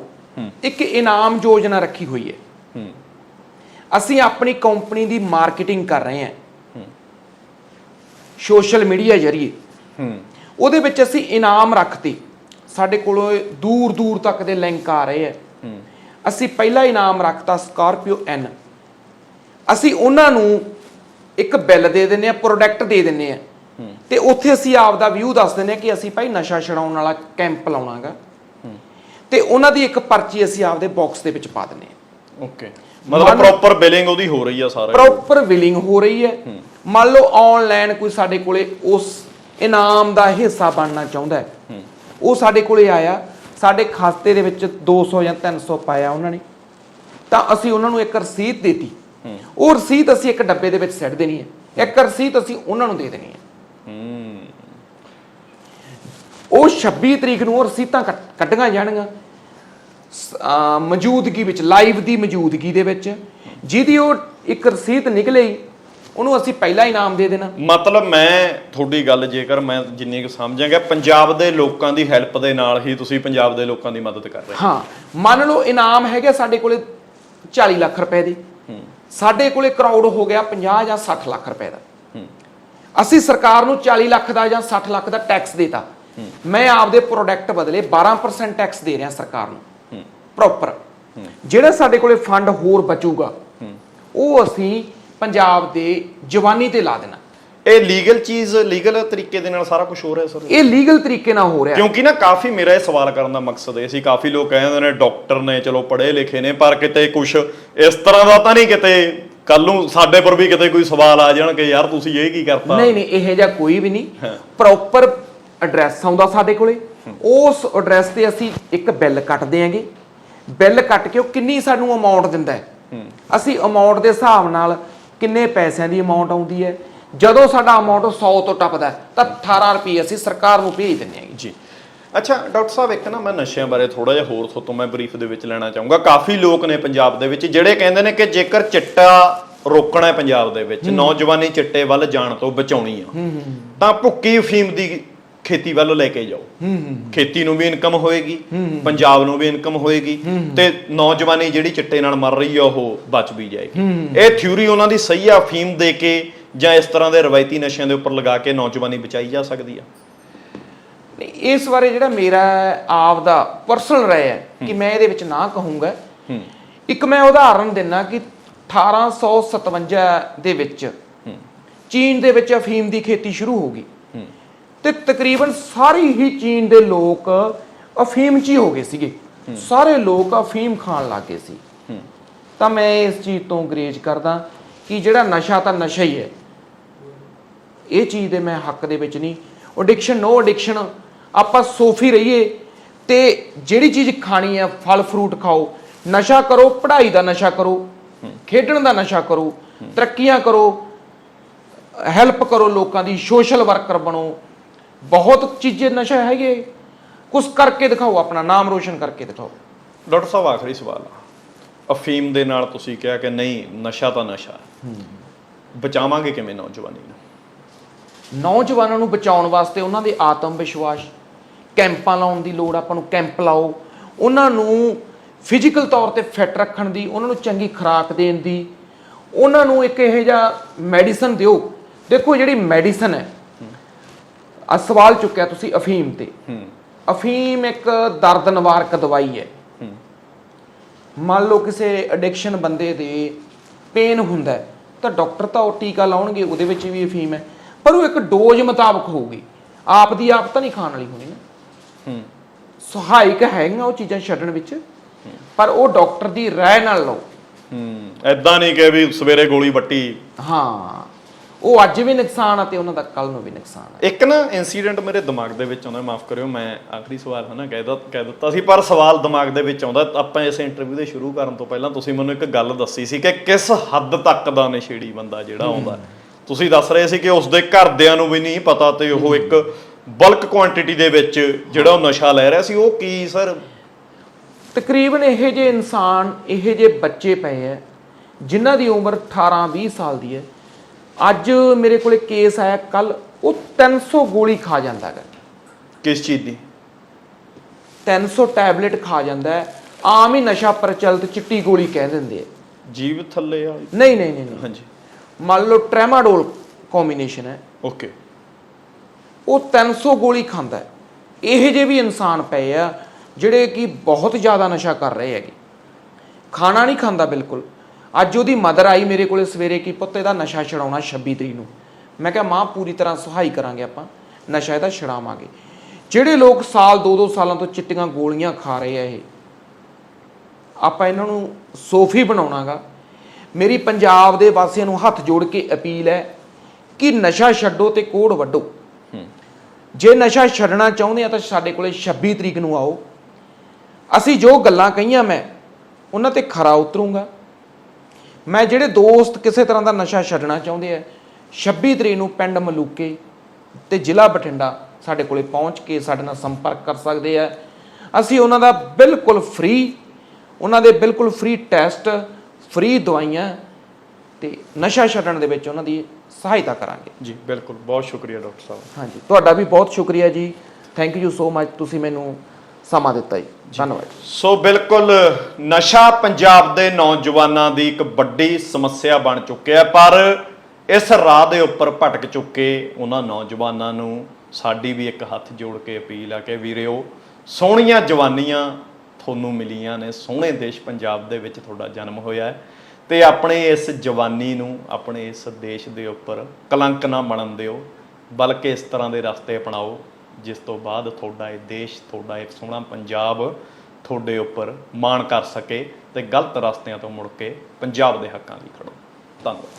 ਇੱਕ ਇਨਾਮ ਯੋਜਨਾ ਰੱਖੀ ਹੋਈ ਹੈ। ਅਸੀਂ ਆਪਣੀ ਕੰਪਨੀ ਦੀ ਮਾਰਕੀਟਿੰਗ ਕਰ ਰਹੇ ਹਾਂ। ਸੋਸ਼ਲ ਮੀਡੀਆ ਜ਼ਰੀਏ। ਉਹਦੇ ਵਿੱਚ ਅਸੀਂ ਇਨਾਮ ਰੱਖਤੇ। ਸਾਡੇ ਕੋਲੋਂ ਦੂਰ ਦੂਰ ਤੱਕ ਦੇ ਲਿੰਕ ਆ ਰਹੇ ਆ ਹੂੰ। ਅਸੀਂ ਪਹਿਲਾ ਇਨਾਮ ਰੱਖਤਾ ਸਕਾਰਪੀਓ ਐਨ ਅਸੀਂ ਉਹਨਾਂ ਨੂੰ ਇੱਕ ਬਿੱਲ ਦੇ ਦਿੰਨੇ ਆ ਪ੍ਰੋਡਕਟ ਦੇ ਦਿੰਨੇ ਆ। ਤੇ ਉੱਥੇ ਅਸੀਂ ਆਪ ਦਾ ਵਿਊ ਦੱਸ ਦਿੰਨੇ ਆ ਕਿ ਅਸੀਂ ਭਾਈ ਨਸ਼ਾ ਛਡਾਉਣ ਵਾਲਾ ਕੈਂਪ ਲਾਉਣਾਗਾ। ਤੇ ਉਹਨਾਂ ਦੀ ਇੱਕ ਪਰਚੀ ਅਸੀਂ ਆਪਦੇ ਬਾਕਸ ਦੇ ਵਿੱਚ ਪਾ ਦਿੰਨੇ ਆ। ਓਕੇ। ਮਤਲਬ ਪ੍ਰੋਪਰ ਬਿਲਿੰਗ ਉਹਦੀ ਹੋ ਰਹੀ ਆ ਸਾਰਾ ਪ੍ਰੋਪਰ ਬਿਲਿੰਗ ਹੋ ਰਹੀ ਹੈ। ਮੰਨ ਲਓ ਆਨਲਾਈਨ ਕੋਈ ਸਾਡੇ ਕੋਲੇ ਉਸ ਇਨਾਮ ਦਾ ਹਿੱਸਾ ਬਣਨਾ ਚਾਹੁੰਦਾ ਹੈ। ਉਹ ਸਾਡੇ ਕੋਲੇ ਆਇਆ ਸਾਡੇ ਖਾਤੇ ਦੇ ਵਿੱਚ 200 ਜਾਂ 300 ਪਾਇਆ ਉਹਨਾਂ ਨੇ। ਤਾਂ ਅਸੀਂ ਉਹਨਾਂ ਨੂੰ ਇੱਕ ਰਸੀਦ ਦੇਤੀ। ਉਹ ਰਸੀਦ ਅਸੀਂ ਇੱਕ ਡੱਬੇ ਦੇ ਵਿੱਚ ਸਿੱਟ ਦੇਣੀ ਹੈ। ਇੱਕ ਰਸੀਦ ਅਸੀਂ ਉਹਨਾਂ ਨੂੰ ਦੇ ਦੇਣੀ ਹੈ। ਉਹ 26 ਤਰੀਕ ਨੂੰ ਉਹ ਰਸੀਦਾਂ ਕੱਢੀਆਂ ਜਾਣਗੀਆਂ। ਮੌਜੂਦਗੀ ਵਿੱਚ ਲਾਈਵ ਦੀ ਮੌਜੂਦਗੀ ਦੇ ਵਿੱਚ ਜਿਹਦੀ ਉਹ ਇੱਕ ਰਸੀਦ ਨਿਕਲੇਈ ਉਹਨੂੰ ਅਸੀਂ ਪਹਿਲਾ ਇਨਾਮ ਦੇ ਦੇਣਾ। ਮਤਲਬ ਮੈਂ ਤੁਹਾਡੀ ਗੱਲ ਜੇਕਰ ਮੈਂ ਜਿੰਨੀ ਕੁ ਸਮਝਾਂਗਾ ਪੰਜਾਬ ਦੇ ਲੋਕਾਂ ਦੀ ਹੈਲਪ ਦੇ ਨਾਲ ਹੀ ਤੁਸੀਂ ਪੰਜਾਬ ਦੇ ਲੋਕਾਂ ਦੀ ਮਦਦ ਕਰ ਰਹੇ ਹੋ। ਹਾਂ ਮੰਨ ਲਓ ਇਨਾਮ ਹੈਗਾ ਸਾਡੇ ਕੋਲੇ 40 ਲੱਖ ਰੁਪਏ ਦੇ। ਸਾਡੇ ਕੋਲੇ ਕਰਾਊਡ ਹੋ ਗਿਆ 50 ਜਾਂ 60 ਲੱਖ ਰੁਪਏ ਦਾ। ਅਸੀਂ ਸਰਕਾਰ ਨੂੰ 40 ਲੱਖ ਦਾ ਜਾਂ 60 ਲੱਖ ਦਾ ਟੈਕਸ ਦੇਤਾ। ਮੈਂ ਆਪਦੇ ਪ੍ਰੋਡਕਟ ਬਦਲੇ 12% ਟੈਕਸ ਦੇ ਰਿਹਾ ਸਰਕਾਰ ਨੂੰ। ਪ੍ਰੋਪਰ ਜਿਹੜਾ ਸਾਡੇ ਕੋਲੇ ਫੰਡ ਹੋਰ ਬਚੂਗਾ, ਉਹ ਅਸੀਂ ਪੰਜਾਬ ਦੇ ਜਵਾਨੀ ਤੇ ਲਾ ਦੇਣਾ। ਇਹ ਲੀਗਲ ਚੀਜ਼ ਲੀਗਲ ਤਰੀਕੇ ਦੇ ਨਾਲ ਸਾਰਾ ਕੁਝ ਹੋ ਰਿਹਾ ਸਰ? ਇਹ ਲੀਗਲ ਤਰੀਕੇ ਨਾਲ ਹੋ ਰਿਹਾ। ਕਿਉਂਕਿ ਨਾ ਕਾਫੀ ਮੇਰਾ ਇਹ ਸਵਾਲ ਕਰਨ ਦਾ ਮਕਸਦ ਇਹ ਸੀ ਕਾਫੀ ਲੋਕ ਕਹਿੰਦੇ ਨੇ ਡਾਕਟਰ ਨੇ ਚਲੋ ਪੜ੍ਹੇ ਲਿਖੇ ਨੇ ਪਰ ਕਿਤੇ ਕੁਝ ਇਸ ਤਰ੍ਹਾਂ ਦਾ ਤਾਂ ਨਹੀਂ ਕਿਤੇ ਕੱਲ ਨੂੰ ਸਾਡੇ ਪਰ ਵੀ ਕਿਤੇ ਕੋਈ ਸਵਾਲ ਆ ਜਾਣ ਕਿ ਯਾਰ ਤੁਸੀਂ ਇਹ ਕੀ ਕਰਤਾ? ਨਹੀਂ ਨਹੀਂ ਇਹ ਜਿਹਾ ਕੋਈ ਵੀ ਨਹੀਂ। ਹਾਂ। ਪ੍ਰੋਪਰ ਐਡਰੈਸ ਆਉਂਦਾ ਸਾਡੇ ਕੋਲੇ। ਉਸ ਐਡਰੈਸ ਤੇ ਅਸੀਂ ਇੱਕ ਬਿੱਲ ਕੱਟਦੇ ਆਂਗੇ ਬਿੱਲ ਕੱਟ ਕੇ ਉਹ ਕਿੰਨੀ ਸਾਨੂੰ ਅਮਾਉਂਟ ਦਿੰਦਾ ਹੈ? ਅਸੀਂ ਅਮਾਉਂਟ ਦੇ ਹਿਸਾਬ ਨਾਲ ਕਿੰਨੇ ਪੈਸਿਆਂ ਦੀ ਅਮਾਉਂਟ ਆਉਂਦੀ ਹੈ? ਜਦੋਂ ਸਾਡਾ ਅਮਾਉਂਟ 100 ਤੋਂ ਟੱਪਦਾ ਹੈ, ਤਾਂ 18 ਰੁਪਏ ਅਸੀਂ ਸਰਕਾਰ ਨੂੰ ਭੇਜ ਦਿੰਦੇ ਆਂਗੇ ਜੀ। ਅੱਛਾ ਡਾਕਟਰ ਸਾਹਿਬ ਇੱਕ ਨਾ ਮੈਂ ਨਸ਼ਿਆਂ ਬਾਰੇ ਥੋੜਾ ਜਿਹਾ ਹੋਰ ਤੋਂ ਮੈਂ ਬਰੀਫ ਦੇ ਵਿੱਚ ਲੈਣਾ ਚਾਹੂੰਗਾ। ਕਾਫੀ ਲੋਕ ਨੇ ਪੰਜਾਬ ਦੇ ਵਿੱਚ ਜਿਹੜੇ ਕਹਿੰਦੇ ਨੇ ਕਿ ਜੇਕਰ ਚਿੱਟਾ ਰੋਕਣਾ ਹੈ ਪੰਜਾਬ ਦੇ ਵਿੱਚ ਨੌਜਵਾਨੀ ਚਿੱਟੇ ਵੱਲ ਜਾਣ ਤੋਂ ਬਚਾਉਣੀ ਆ ਤਾਂ ਭੁੱਕੀ ਅਫੀਮ ਦੀ ਖੇਤੀ ਵੱਲ ਲੈ ਕੇ ਜਾਓ। ਖੇਤੀ ਨੂੰ ਵੀ ਇਨਕਮ ਹੋਏਗੀ ਪੰਜਾਬ ਨੂੰ ਵੀ ਇਨਕਮ ਹੋਏਗੀ ਤੇ ਨੌਜਵਾਨੀ ਜਿਹੜੀ ਚਿੱਟੇ ਨਾਲ ਮਰ ਰਹੀ ਆ ਉਹ ਬਚ ਵੀ ਜਾਏਗੀ। ਇਹ ਥਿਊਰੀ ਉਹਨਾਂ ਦੀ ਸਹੀ ਆ ਅਫੀਮ ਦੇ ਕੇ ਜਾਂ ਇਸ ਤਰ੍ਹਾਂ ਦੇ ਰਵਾਇਤੀ ਨਸ਼ਿਆਂ ਦੇ ਉੱਪਰ ਲਗਾ ਕੇ ਨੌਜਵਾਨੀ ਬਚਾਈ ਜਾ ਸਕਦੀ ਆ? ਨਹੀਂ, ਇਸ ਬਾਰੇ ਜਿਹੜਾ ਮੇਰਾ ਆਪ ਦਾ ਪਰਸਨਲ ਰਾਏ ਹੈ ਕਿ ਮੈਂ ਇਹਦੇ ਵਿੱਚ ਨਾ ਕਹੂੰਗਾ। ਇੱਕ ਮੈਂ ਉਦਾਹਰਨ ਦਿੰਨਾ ਕਿ 1857 ਦੇ ਵਿੱਚ ਚੀਨ ਦੇ ਵਿੱਚ ਅਫੀਮ ਦੀ ਖੇਤੀ ਸ਼ੁਰੂ ਹੋ ਗਈ। ਤੇ ਤਕਰੀਬਨ ਸਾਰੀ ਹੀ ਚੀਨ ਦੇ ਲੋਕ ਅਫੀਮ 'ਚ ਹੀ ਹੋ ਗਏ ਸੀਗੇ। ਸਾਰੇ ਲੋਕ ਅਫੀਮ ਖਾਣ ਲੱਗ ਗਏ ਸੀ। ਤਾਂ ਮੈਂ ਇਸ ਚੀਜ਼ ਤੋਂ ਗਰੇਜ ਕਰਦਾ ਕਿ ਜਿਹੜਾ ਨਸ਼ਾ ਤਾਂ ਨਸ਼ਾ ਹੀ ਹੈ। ਇਹ ਚੀਜ਼ ਦੇ ਮੈਂ ਹੱਕ ਦੇ ਵਿੱਚ ਨਹੀਂ। ਐਡਿਕਸ਼ਨ ਨੋ ਐਡਿਕਸ਼ਨ ਆਪਾਂ ਸੋਫੀ ਰਹੀਏ ਤੇ ਜਿਹੜੀ ਚੀਜ਼ ਖਾਣੀ ਹੈ ਫਲ ਫਰੂਟ ਖਾਓ। ਨਸ਼ਾ ਕਰੋ ਪੜ੍ਹਾਈ ਦਾ ਨਸ਼ਾ ਕਰੋ ਖੇਡਣ ਦਾ ਨਸ਼ਾ ਕਰੋ ਤਰੱਕੀਆਂ ਕਰੋ ਹੈਲਪ ਕਰੋ ਲੋਕਾਂ ਦੀ ਸੋਸ਼ਲ ਵਰਕਰ ਬਣੋ। ਬਹੁਤ ਚੀਜ਼ੇ ਨਸ਼ਾ ਹੈਗੇ। ਕੁਛ ਕਰਕੇ ਦਿਖਾਓ ਆਪਣਾ ਨਾਮ ਰੋਸ਼ਨ ਕਰਕੇ ਦਿਖਾਓ। ਡਾਕਟਰ ਸਾਹਿਬ ਆਖਰੀ ਸਵਾਲ ਆ। ਅਫੀਮ ਦੇ ਨਾਲ ਤੁਸੀਂ ਕਿਹਾ ਕਿ ਨਹੀਂ ਨਸ਼ਾ ਤਾਂ ਨਸ਼ਾ। ਹੈ। ਬਚਾਵਾਂਗੇ ਕਿਵੇਂ ਨੌਜਵਾਨੀ ਨੂੰ? ਨੌਜਵਾਨਾਂ ਨੂੰ ਬਚਾਉਣ ਵਾਸਤੇ ਉਹਨਾਂ ਦੇ ਆਤਮ ਵਿਸ਼ਵਾਸ ਕੈਂਪਾਂ ਲਾਉਣ ਦੀ ਲੋੜ ਆਪਾਂ ਨੂੰ ਕੈਂਪ ਲਾਓ। ਉਹਨਾਂ ਨੂੰ ਫਿਜ਼ੀਕਲ ਤੌਰ ਤੇ ਫਿੱਟ ਰੱਖਣ ਦੀ ਉਹਨਾਂ ਨੂੰ ਚੰਗੀ ਖੁਰਾਕ ਦੇਣ ਦੀ। ਉਹਨਾਂ ਨੂੰ ਇੱਕ ਇਹੋ ਜਿਹਾ ਮੈਡੀਸਨ ਦਿਓ। ਦੇਖੋ ਜਿਹੜੀ ਮੈਡੀਸਨ ਹੈ ਆ ਸਵਾਲ ਚੁੱਕਿਆ ਤੁਸੀਂ ਅਫੀਮ ਤੇ। ਅਫੀਮ ਇੱਕ ਦਰਦ ਨਿਵਾਰਕ ਦਵਾਈ ਹੈ। ਮੰਨ ਲਓ ਕਿਸੇ ਐਡਿਕਸ਼ਨ ਬੰਦੇ ਦੇ ਪੇਨ ਹੁੰਦਾ ਤਾਂ ਡਾਕਟਰ ਤਾਂ ਉਹ ਟੀਕਾ ਲਾਉਣਗੇ ਉਹਦੇ ਵਿੱਚ ਵੀ ਅਫੀਮ ਹੈ। ਪਰ ਉਹ ਇੱਕ ਡੋਜ਼ ਮੁਤਾਬਕ ਹੋਊਗੀ। ਆਪ ਦੀ ਆਪ ਤਾਂ ਨਹੀਂ ਖਾਣ ਵਾਲੀ ਹੋਣੀ ਨਾ। ਹੂੰ। ਸਹਾਇਕ ਹੈਗੀਆਂ ਉਹ ਚੀਜ਼ਾਂ ਛੱਡਣ ਵਿੱਚ ਪਰ ਉਹ ਡਾਕਟਰ ਦੀ ਰਾਏ ਨਾਲ ਲਓ। ਹੂੰ ਐਦਾਂ ਨਹੀਂ ਕਿ ਵੀ ਸਵੇਰੇ ਗੋਲੀ ਵੱਟੀ। ਹਾਂ ਉਹ ਅੱਜ ਵੀ ਨੁਕਸਾਨ ਆ ਤੇ ਉਹਨਾਂ ਦਾ ਕੱਲ ਨੂੰ ਵੀ ਨੁਕਸਾਨ ਆ। ਇੱਕ ਨਾ ਇਨਸੀਡੈਂਟ ਮੇਰੇ ਦਿਮਾਗ ਦੇ ਵਿੱਚ ਆਉਂਦਾ ਮਾਫ ਕਰਿਓ ਮੈਂ ਆਖਰੀ ਸਵਾਲ ਹਨਾ ਕਹਿ ਦਿੱਤਾ ਕਹਿ ਦਿੱਤਾ ਸੀ ਪਰ ਸਵਾਲ ਦਿਮਾਗ ਦੇ ਵਿੱਚ ਆਉਂਦਾ। ਆਪਾਂ ਇਸ ਇੰਟਰਵਿਊ ਦੇ ਸ਼ੁਰੂ ਕਰਨ ਤੋਂ ਪਹਿਲਾਂ ਤੁਸੀਂ ਮੈਨੂੰ ਇੱਕ ਗੱਲ ਦੱਸੀ ਸੀ ਕਿ ਕਿਸ ਹੱਦ ਤੱਕ ਦਾ ਨਸ਼ੇੜੀ ਬੰਦਾ ਜਿਹੜਾ ਆਉਂਦਾ। ਤੁਸੀਂ ਦੱਸ ਰਹੇ ਸੀ ਕਿ ਉਸ ਦੇ ਘਰਦਿਆਂ ਨੂੰ ਵੀ ਨਹੀਂ ਪਤਾ ਤੇ ਉਹ ਇੱਕ ਬਲਕ ਕੁਆਂਟੀਟੀ ਦੇ ਵਿੱਚ ਜਿਹੜਾ ਉਹ ਨਸ਼ਾ ਲੈ ਰਿਹਾ ਸੀ ਉਹ ਕੀ ਸਰ? ਤਕਰੀਬਨ ਇਹੋ ਜਿਹੇ ਇਨਸਾਨ ਇਹੋ ਜਿਹੇ ਬੱਚੇ ਪਏ ਐ ਜਿਨ੍ਹਾਂ ਦੀ ਉਮਰ 18 20 ਸਾਲ ਦੀ ਹੈ। ਅੱਜ ਮੇਰੇ ਕੋਲੇ ਕੇਸ ਆਇਆ ਕੱਲ ਉਹ 300 ਗੋਲੀ ਖਾ ਜਾਂਦਾ ਹੈ ਕਿਸ ਚੀਜ਼ ਦੀ? 300 ਟੈਬਲੇਟ ਖਾ ਜਾਂਦਾ ਹੈ। ਆਮ ਹੀ ਨਸ਼ਾ ਪ੍ਰਚਲਿਤ ਚਿੱਟੀ ਗੋਲੀ ਕਹਿ ਦਿੰਦੇ ਆ। ਜੀਵ ਥੱਲੇ ਆ ਨਹੀਂ ਨਹੀਂ ਨਹੀਂ ਨਹੀਂ। ਹਾਂਜੀ। ਮੰਨ ਲਓ ਟ੍ਰੈਮਾਡੋਲ ਕੰਬੀਨੇਸ਼ਨ ਹੈ। ਓਕੇ ਉਹ 300 ਗੋਲੀ ਖਾਂਦਾ ਹੈ। ਇਹੋ ਜਿਹੇ ਵੀ ਇਨਸਾਨ ਪਏ ਆ ਜਿਹੜੇ ਕਿ ਬਹੁਤ ਜ਼ਿਆਦਾ ਨਸ਼ਾ ਕਰ ਰਹੇ ਹੈਗੇ। ਖਾਣਾ ਨਹੀਂ ਖਾਂਦਾ ਬਿਲਕੁਲ। ਅੱਜ ਉਹਦੀ ਮਦਰ ਆਈ ਮੇਰੇ ਕੋਲੇ ਸਵੇਰੇ ਕਿ ਪੁੱਤ ਇਹਦਾ ਨਸ਼ਾ ਛਡਾਉਣਾ 26 ਤਰੀਕ ਨੂੰ। ਮੈਂ ਕਿਹਾ ਮਾਂ ਪੂਰੀ ਤਰ੍ਹਾਂ ਸਹਾਈ ਕਰਾਂਗੇ ਆਪਾਂ। ਨਸ਼ਾ ਇਹਦਾ ਛਡਾਵਾਂਗੇ। ਜਿਹੜੇ ਲੋਕ ਸਾਲ 2-2 ਸਾਲਾਂ ਤੋਂ ਚਿੱਟੀਆਂ ਗੋਲੀਆਂ ਖਾ ਰਹੇ ਆ ਇਹ। ਆਪਾਂ ਇਹਨਾਂ ਨੂੰ ਸੋਫੀ ਬਣਾਉਣਾਗਾ। ਮੇਰੀ ਪੰਜਾਬ ਦੇ ਵਾਸੀਆਂ ਨੂੰ ਹੱਥ ਜੋੜ ਕੇ ਅਪੀਲ ਹੈ ਕਿ ਨਸ਼ਾ ਛੱਡੋ ਤੇ ਕੋੜ ਵੱਢੋ। ਜੇ ਨਸ਼ਾ ਛੱਡਣਾ ਚਾਹੁੰਦੇ ਆ ਤਾਂ ਸਾਡੇ ਕੋਲੇ 26 ਤਰੀਕ ਨੂੰ ਆਓ। ਅਸੀਂ ਜੋ ਗੱਲਾਂ ਕਹੀਆਂ ਮੈਂ ਉਹਨਾਂ ਤੇ ਖਰਾ ਉਤਰੂੰਗਾ। ਮੈਂ ਜਿਹੜੇ ਦੋਸਤ ਕਿਸੇ ਤਰ੍ਹਾਂ ਦਾ ਨਸ਼ਾ ਛੱਡਣਾ ਚਾਹੁੰਦੇ ਆ 26 ਤਰੀਕ ਨੂੰ ਪਿੰਡ ਮਲੂਕੇ ਤੇ ਜ਼ਿਲ੍ਹਾ ਬਠਿੰਡਾ ਸਾਡੇ ਕੋਲੇ ਪਹੁੰਚ ਕੇ ਸਾਡੇ ਨਾਲ ਸੰਪਰਕ ਕਰ ਸਕਦੇ ਆ। ਅਸੀਂ ਉਹਨਾਂ ਦਾ ਬਿਲਕੁਲ ਫ੍ਰੀ ਉਹਨਾਂ ਦੇ ਬਿਲਕੁਲ ਫ੍ਰੀ ਟੈਸਟ ਫ੍ਰੀ ਦਵਾਈਆਂ ਤੇ ਨਸ਼ਾ ਛੱਡਣ ਦੇ ਵਿੱਚ ਉਹਨਾਂ ਦੀ ਸਹਾਇਤਾ ਕਰਾਂਗੇ। ਜੀ ਬਿਲਕੁਲ ਬਹੁਤ ਸ਼ੁਕਰੀਆ ਡਾਕਟਰ ਸਾਹਿਬ। ਹਾਂਜੀ ਤੁਹਾਡਾ ਵੀ ਬਹੁਤ ਸ਼ੁਕਰੀਆ ਜੀ। ਥੈਂਕ ਯੂ ਸੋ ਮਚ ਤੁਸੀਂ ਮੈਨੂੰ ਸਮਾਂ ਦਿੱਤਾ ਜੀ। ਧੰਨਵਾਦ। ਸੋ ਬਿਲਕੁਲ ਨਸ਼ਾ ਪੰਜਾਬ ਦੇ ਨੌਜਵਾਨਾਂ ਦੀ ਇੱਕ ਵੱਡੀ ਸਮੱਸਿਆ ਬਣ ਚੁੱਕਿਆ ਪਰ ਇਸ ਰਾਹ ਦੇ ਉੱਪਰ ਭਟਕ ਚੁੱਕੇ ਉਹਨਾਂ ਨੌਜਵਾਨਾਂ ਨੂੰ ਸਾਡੀ ਵੀ ਇੱਕ ਹੱਥ ਜੋੜ ਕੇ ਅਪੀਲ ਆ ਕਿ ਵੀਰਿਓ ਸੋਹਣੀਆਂ ਜਵਾਨੀਆਂ ਤੁਹਾਨੂੰ ਮਿਲੀਆਂ ਨੇ, ਸੋਹਣੇ ਦੇਸ਼ ਪੰਜਾਬ ਦੇ ਵਿੱਚ ਤੁਹਾਡਾ ਜਨਮ ਹੋਇਆ ਹੈ। ਤੇ ਆਪਣੇ ਇਸ ਜਵਾਨੀ ਨੂੰ, ਆਪਣੇ ਇਸ ਦੇਸ਼ ਦੇ ਉੱਪਰ ਕਲੰਕ ਨਾ ਬਣਨ ਦਿਓ, ਬਲਕਿ ਇਸ ਤਰ੍ਹਾਂ ਦੇ ਰਸਤੇ ਅਪਣਾਓ, ਜਿਸ ਤੋਂ ਬਾਅਦ ਤੁਹਾਡਾ ਇਹ ਦੇਸ਼, ਤੁਹਾਡਾ ਇੱਕ ਸੋਹਣਾ ਪੰਜਾਬ ਤੁਹਾਡੇ ਉੱਪਰ ਮਾਣ ਕਰ ਸਕੇ ਤੇ ਗਲਤ ਰਸਤਿਆਂ ਤੋਂ ਮੁੜ ਕੇ ਪੰਜਾਬ ਦੇ ਹੱਕਾਂ ਲਈ ਖੜੋ। ਧੰਨਵਾਦ।